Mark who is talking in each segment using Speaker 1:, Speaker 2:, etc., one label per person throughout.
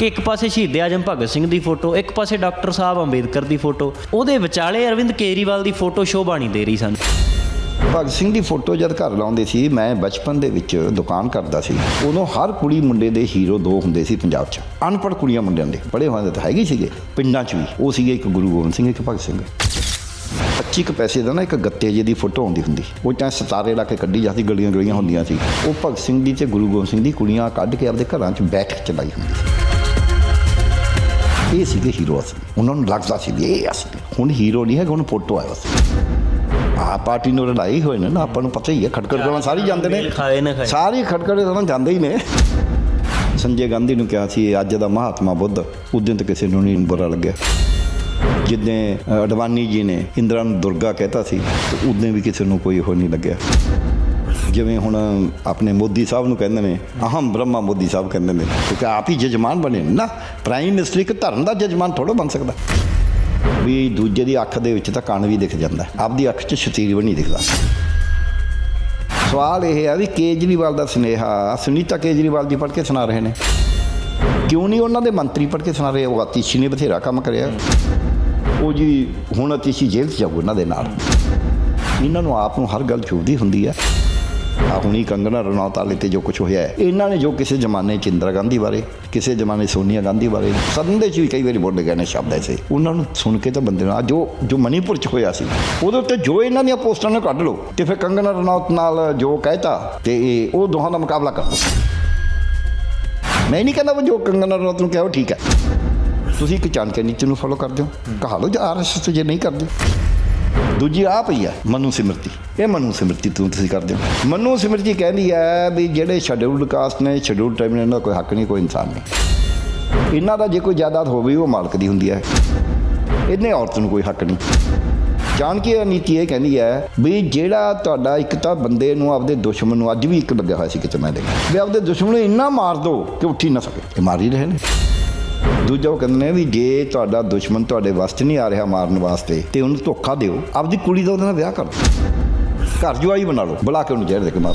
Speaker 1: ਕਿ ਇੱਕ ਪਾਸੇ ਸ਼ਹੀਦ ਆਜਮ ਭਗਤ ਸਿੰਘ ਦੀ ਫੋਟੋ, ਇੱਕ ਪਾਸੇ ਡਾਕਟਰ ਸਾਹਿਬ ਅੰਬੇਦਕਰ ਦੀ ਫੋਟੋ। ਉਹਦੇ ਵਿਚਾਲੇ ਅਰਵਿੰਦ ਕੇਜਰੀਵਾਲ ਦੀ ਫੋਟੋ ਸ਼ੋਭਾਣੀ ਦੇ ਰਹੀ ਸਨ।
Speaker 2: ਭਗਤ ਸਿੰਘ ਦੀ ਫੋਟੋ ਜਦ ਘਰ ਲਾਉਂਦੇ ਸੀ, ਮੈਂ ਬਚਪਨ ਦੇ ਵਿੱਚ ਦੁਕਾਨ ਕਰਦਾ ਸੀ। ਉਦੋਂ ਹਰ ਕੁੜੀ ਮੁੰਡੇ ਦੇ ਹੀਰੋ ਦੋ ਹੁੰਦੇ ਸੀ ਪੰਜਾਬ 'ਚ। ਅਨਪੜ੍ਹ ਕੁੜੀਆਂ ਮੁੰਡਿਆਂ ਦੇ, ਬੜੇ ਹੋਏ ਤਾਂ ਹੈਗੇ ਸੀਗੇ, ਪਿੰਡਾਂ 'ਚ ਵੀ। ਉਹ ਸੀਗੇ ਇੱਕ ਗੁਰੂ ਗੋਬਿੰਦ ਸਿੰਘ, ਇੱਕ ਭਗਤ ਸਿੰਘ। 25 ਕੁ ਪੈਸੇ ਦਾ ਨਾ ਇੱਕ ਗੱਤੇ ਜੇ ਦੀ ਫੋਟੋ ਆਉਂਦੀ ਹੁੰਦੀ। ਉਹ ਚਾਹੇ ਸਤਾਰੇ ਲਾ ਕੇ ਕੱਢੀ ਜਾਂਦੀ ਗਲੀਆਂ ਗਲੀਆਂ ਹੁੰਦੀਆਂ ਸੀ। ਉਹ ਭਗਤ ਸਿੰਘ ਦੀ ਤੇ ਗੁਰੂ ਗੋਬਿੰਦ ਸਿੰਘ ਦੀ ਕੁੜੀਆਂ ਕੱਢ ਕੇ ਆਪਣੇ ਘਰਾਂ 'ਚ ਬੈਠ ਕੇ ਚਲਾਈ ਹੁੰਦੀ ਸੀ। ਇਹ ਸੀਗੇ ਹੀਰੋ ਅਸਲੀ ਉਹਨਾਂ ਨੂੰ ਲੱਗਦਾ ਸੀ ਵੀ ਇਹ ਅਸਲੀ ਹੁਣ ਹੀਰੋ ਨਹੀਂ ਹੈਗਾ ਹੁਣ ਫੋਟੋ ਆਇਆ ਸੀ ਆ ਪਾਰਟੀ ਨੂੰ ਲੜਾਈ ਹੋਏ ਨੇ ਨਾ ਆਪਾਂ ਨੂੰ ਪਤਾ ਹੀ ਹੈ ਖਟਕੜ ਕੋਲਾਂ ਸਾਰੇ ਜਾਂਦੇ ਨੇ
Speaker 1: ਖਾਏ ਨਾ ਖਾਏ
Speaker 2: ਸਾਰੇ ਖਟਕੜੇ ਤਾਂ ਜਾਂਦੇ ਹੀ ਨੇ ਸੰਜੇ ਗਾਂਧੀ ਨੂੰ ਕਿਹਾ ਸੀ ਅੱਜ ਦਾ ਮਹਾਤਮਾ ਬੁੱਧ ਉਦੋਂ ਤਾਂ ਕਿਸੇ ਨੂੰ ਨਹੀਂ ਬੁਰਾ ਲੱਗਿਆ ਜਿੱਦਾਂ ਅਡਵਾਨੀ ਜੀ ਨੇ ਇੰਦਰਾ ਨੂੰ ਦੁਰਗਾ ਕਹਿਤਾ ਸੀ ਤੇ ਉਦੋਂ ਵੀ ਕਿਸੇ ਨੂੰ ਕੋਈ ਉਹ ਨਹੀਂ ਲੱਗਿਆ ਜਿਵੇਂ ਹੁਣ ਆਪਣੇ ਮੋਦੀ ਸਾਹਿਬ ਨੂੰ ਕਹਿੰਦੇ ਨੇ, ਅਹਮ ਬ੍ਰਹਮਾ ਮੋਦੀ ਸਾਹਿਬ ਕਹਿੰਦੇ ਨੇ ਕਿਉਂਕਿ ਆਪ ਹੀ ਜਜਮਾਨ ਬਣੇ ਨੇ ਨਾ। ਪ੍ਰਾਈਮ ਮਿਨਿਸਟਰ ਇੱਕ ਧਰਮ ਦਾ ਜਜਮਾਨ ਥੋੜਾ ਬਣ ਸਕਦਾ। ਵੀ ਦੂਜੇ ਦੀ ਅੱਖ ਦੇ ਵਿੱਚ ਤਾਂ ਕੰਨ ਵੀ ਦਿਖ ਜਾਂਦਾ। ਆਪਦੀ ਅੱਖ 'ਚ ਸ਼ਤੀਰ ਵੀ ਨਹੀਂ ਦਿਖਦਾ। ਸਵਾਲ ਇਹ ਹੈ ਵੀ ਕੇਜਰੀਵਾਲ ਦਾ ਸੁਨੇਹਾ, ਸੁਨੀਤਾ ਕੇਜਰੀਵਾਲ ਜੀ ਪੜ੍ਹ ਕੇ ਸੁਣਾ ਰਹੇ ਨੇ। ਕਿਉਂ ਨਹੀਂ ਉਹਨਾਂ ਦੇ ਮੰਤਰੀ ਪੜ੍ਹ ਕੇ ਸੁਣਾ ਰਹੇ? ਉਹ ਅਤੀਸ਼ੀ ਨੇ ਬਥੇਰਾ ਕੰਮ ਕਰਿਆ। ਉਹ ਜੀ, ਹੁਣ ਅਤੀਸ਼ੀ ਜੇਲ੍ਹ 'ਚ ਜਾਊ ਇਹਨਾਂ ਦੇ ਨਾਲ। ਇਹਨਾਂ ਨੂੰ ਆਪ ਨੂੰ ਹਰ ਗੱਲ ਚੁਭਦੀ ਹੁੰਦੀ ਹੈ ਆ, ਹੁਣੀ ਕੰਗਨਾ ਰਣੌਤ ਵਾਲੇ ਤੇ ਜੋ ਕੁਝ ਹੋਇਆ ਹੈ। ਇਹਨਾਂ ਨੇ ਜੋ ਕਿਸੇ ਜ਼ਮਾਨੇ 'ਚ ਇੰਦਰਾ ਗਾਂਧੀ ਬਾਰੇ, ਕਿਸੇ ਜ਼ਮਾਨੇ ਸੋਨੀਆ ਗਾਂਧੀ ਬਾਰੇ, ਸਦਨ ਦੇ 'ਚ ਵੀ ਕਈ ਵਾਰੀ ਬੋਲੇ ਗਏ ਨੇ ਸ਼ਬਦ ਐਸੇ। ਉਹਨਾਂ ਨੂੰ ਸੁਣ ਕੇ ਤਾਂ ਬੰਦੇ ਨਾਲ ਜੋ ਜੋ ਮਨੀਪੁਰ 'ਚ ਹੋਇਆ ਸੀ, ਉਹਦੇ ਉੱਤੇ ਜੋ ਇਹਨਾਂ ਦੀਆਂ ਪੋਸਟਾਂ ਨੂੰ ਕੱਢ ਲਓ ਤੇ ਫਿਰ ਕੰਗਣਾ ਰਣੌਤ ਨਾਲ ਜੋ ਕਹਿਤਾ ਤੇ ਇਹ, ਉਹ ਦੋਹਾਂ ਦਾ ਮੁਕਾਬਲਾ ਕਰ। ਮੈਂ ਨਹੀਂ ਕਹਿੰਦਾ ਵੀ ਜੋ ਕੰਗਨਾ ਰਣੌਤ ਨੂੰ ਕਿਹਾ ਉਹ ਠੀਕ ਹੈ। ਤੁਸੀਂ ਇੱਕ ਚਾਣਕੇ ਨੀਤੀ ਨੂੰ ਫੋਲੋ ਕਰਦੇ ਹੋ ਕਹਾ ਲਓ ਜੇ ਆਰਐਸਐਸ ਜੇ ਨਹੀਂ ਕਰਦੇ। ਦੂਜੀ ਆ ਪਈ ਹੈ ਮਨੂ ਸਿਮਰਤੀ। ਇਹ ਮਨੂ ਸਿਮਰਤੀ, ਤੂੰ ਤੁਸੀਂ ਕਰਦੇ ਹੋ। ਮਨੂ ਸਿਮਰਤੀ ਕਹਿੰਦੀ ਹੈ ਵੀ ਜਿਹੜੇ ਸ਼ਡਿਊਲਡ ਕਾਸਟ ਨੇ ਸ਼ਡਿਊਲਡ ਟ੍ਰਾਈਬ ਨੇ, ਇਹਨਾਂ ਦਾ ਕੋਈ ਹੱਕ ਨਹੀਂ, ਕੋਈ ਇਨਸਾਨ ਨਹੀਂ। ਇਹਨਾਂ ਦਾ ਜੇ ਕੋਈ ਜਾਇਦਾਦ ਹੋਵੇ, ਉਹ ਮਾਲਕ ਦੀ ਹੁੰਦੀ ਹੈ ਇਹਨੇ ਔਰਤ ਨੂੰ ਕੋਈ ਹੱਕ ਨਹੀਂ। ਜਾਣਕੀ ਨੀਤੀ ਇਹ ਕਹਿੰਦੀ ਹੈ ਵੀ ਜਿਹੜਾ ਤੁਹਾਡਾ ਇੱਕ ਤਾਂ ਬੰਦੇ ਨੂੰ ਆਪਦੇ ਦੁਸ਼ਮਣ ਨੂੰ ਅੱਜ ਵੀ ਇੱਕ ਲੱਗਿਆ ਹੋਇਆ ਸੀ ਕਿਤੇ ਮੈਂ ਦੇਖਿਆ ਵੀ ਆਪਦੇ ਦੁਸ਼ਮਣ ਨੂੰ ਇੰਨਾ ਮਾਰ ਦਿਓ ਕਿ ਉੱਠੀ ਨਾ ਸਕੇ। ਇਹ ਮਾਰ ਹੀ ਰਹੇ ਨੇ। ਦੂਜਾ ਉਹ ਕਹਿੰਦੇ ਨੇ ਵੀ ਜੇ ਤੁਹਾਡਾ ਦੁਸ਼ਮਣ ਤੁਹਾਡੇ ਵੱਸ 'ਚ ਨਹੀਂ ਆ ਰਿਹਾ ਮਾਰਨ ਵਾਸਤੇ, ਤੇ ਉਹਨੂੰ ਧੋਖਾ ਦਿਓ। ਆਪਦੀ ਕੁੜੀ ਦਾ ਉਹਦੇ ਨਾਲ ਵਿਆਹ ਕਰ ਦਿਓ। ਘਰ ਜਵਾਈ ਬਣਾ ਲਓ, ਬੁਲਾ ਕੇ ਉਹਨੂੰ ਜ਼ਹਿਰ ਦੇ ਕੇ ਮਾਰ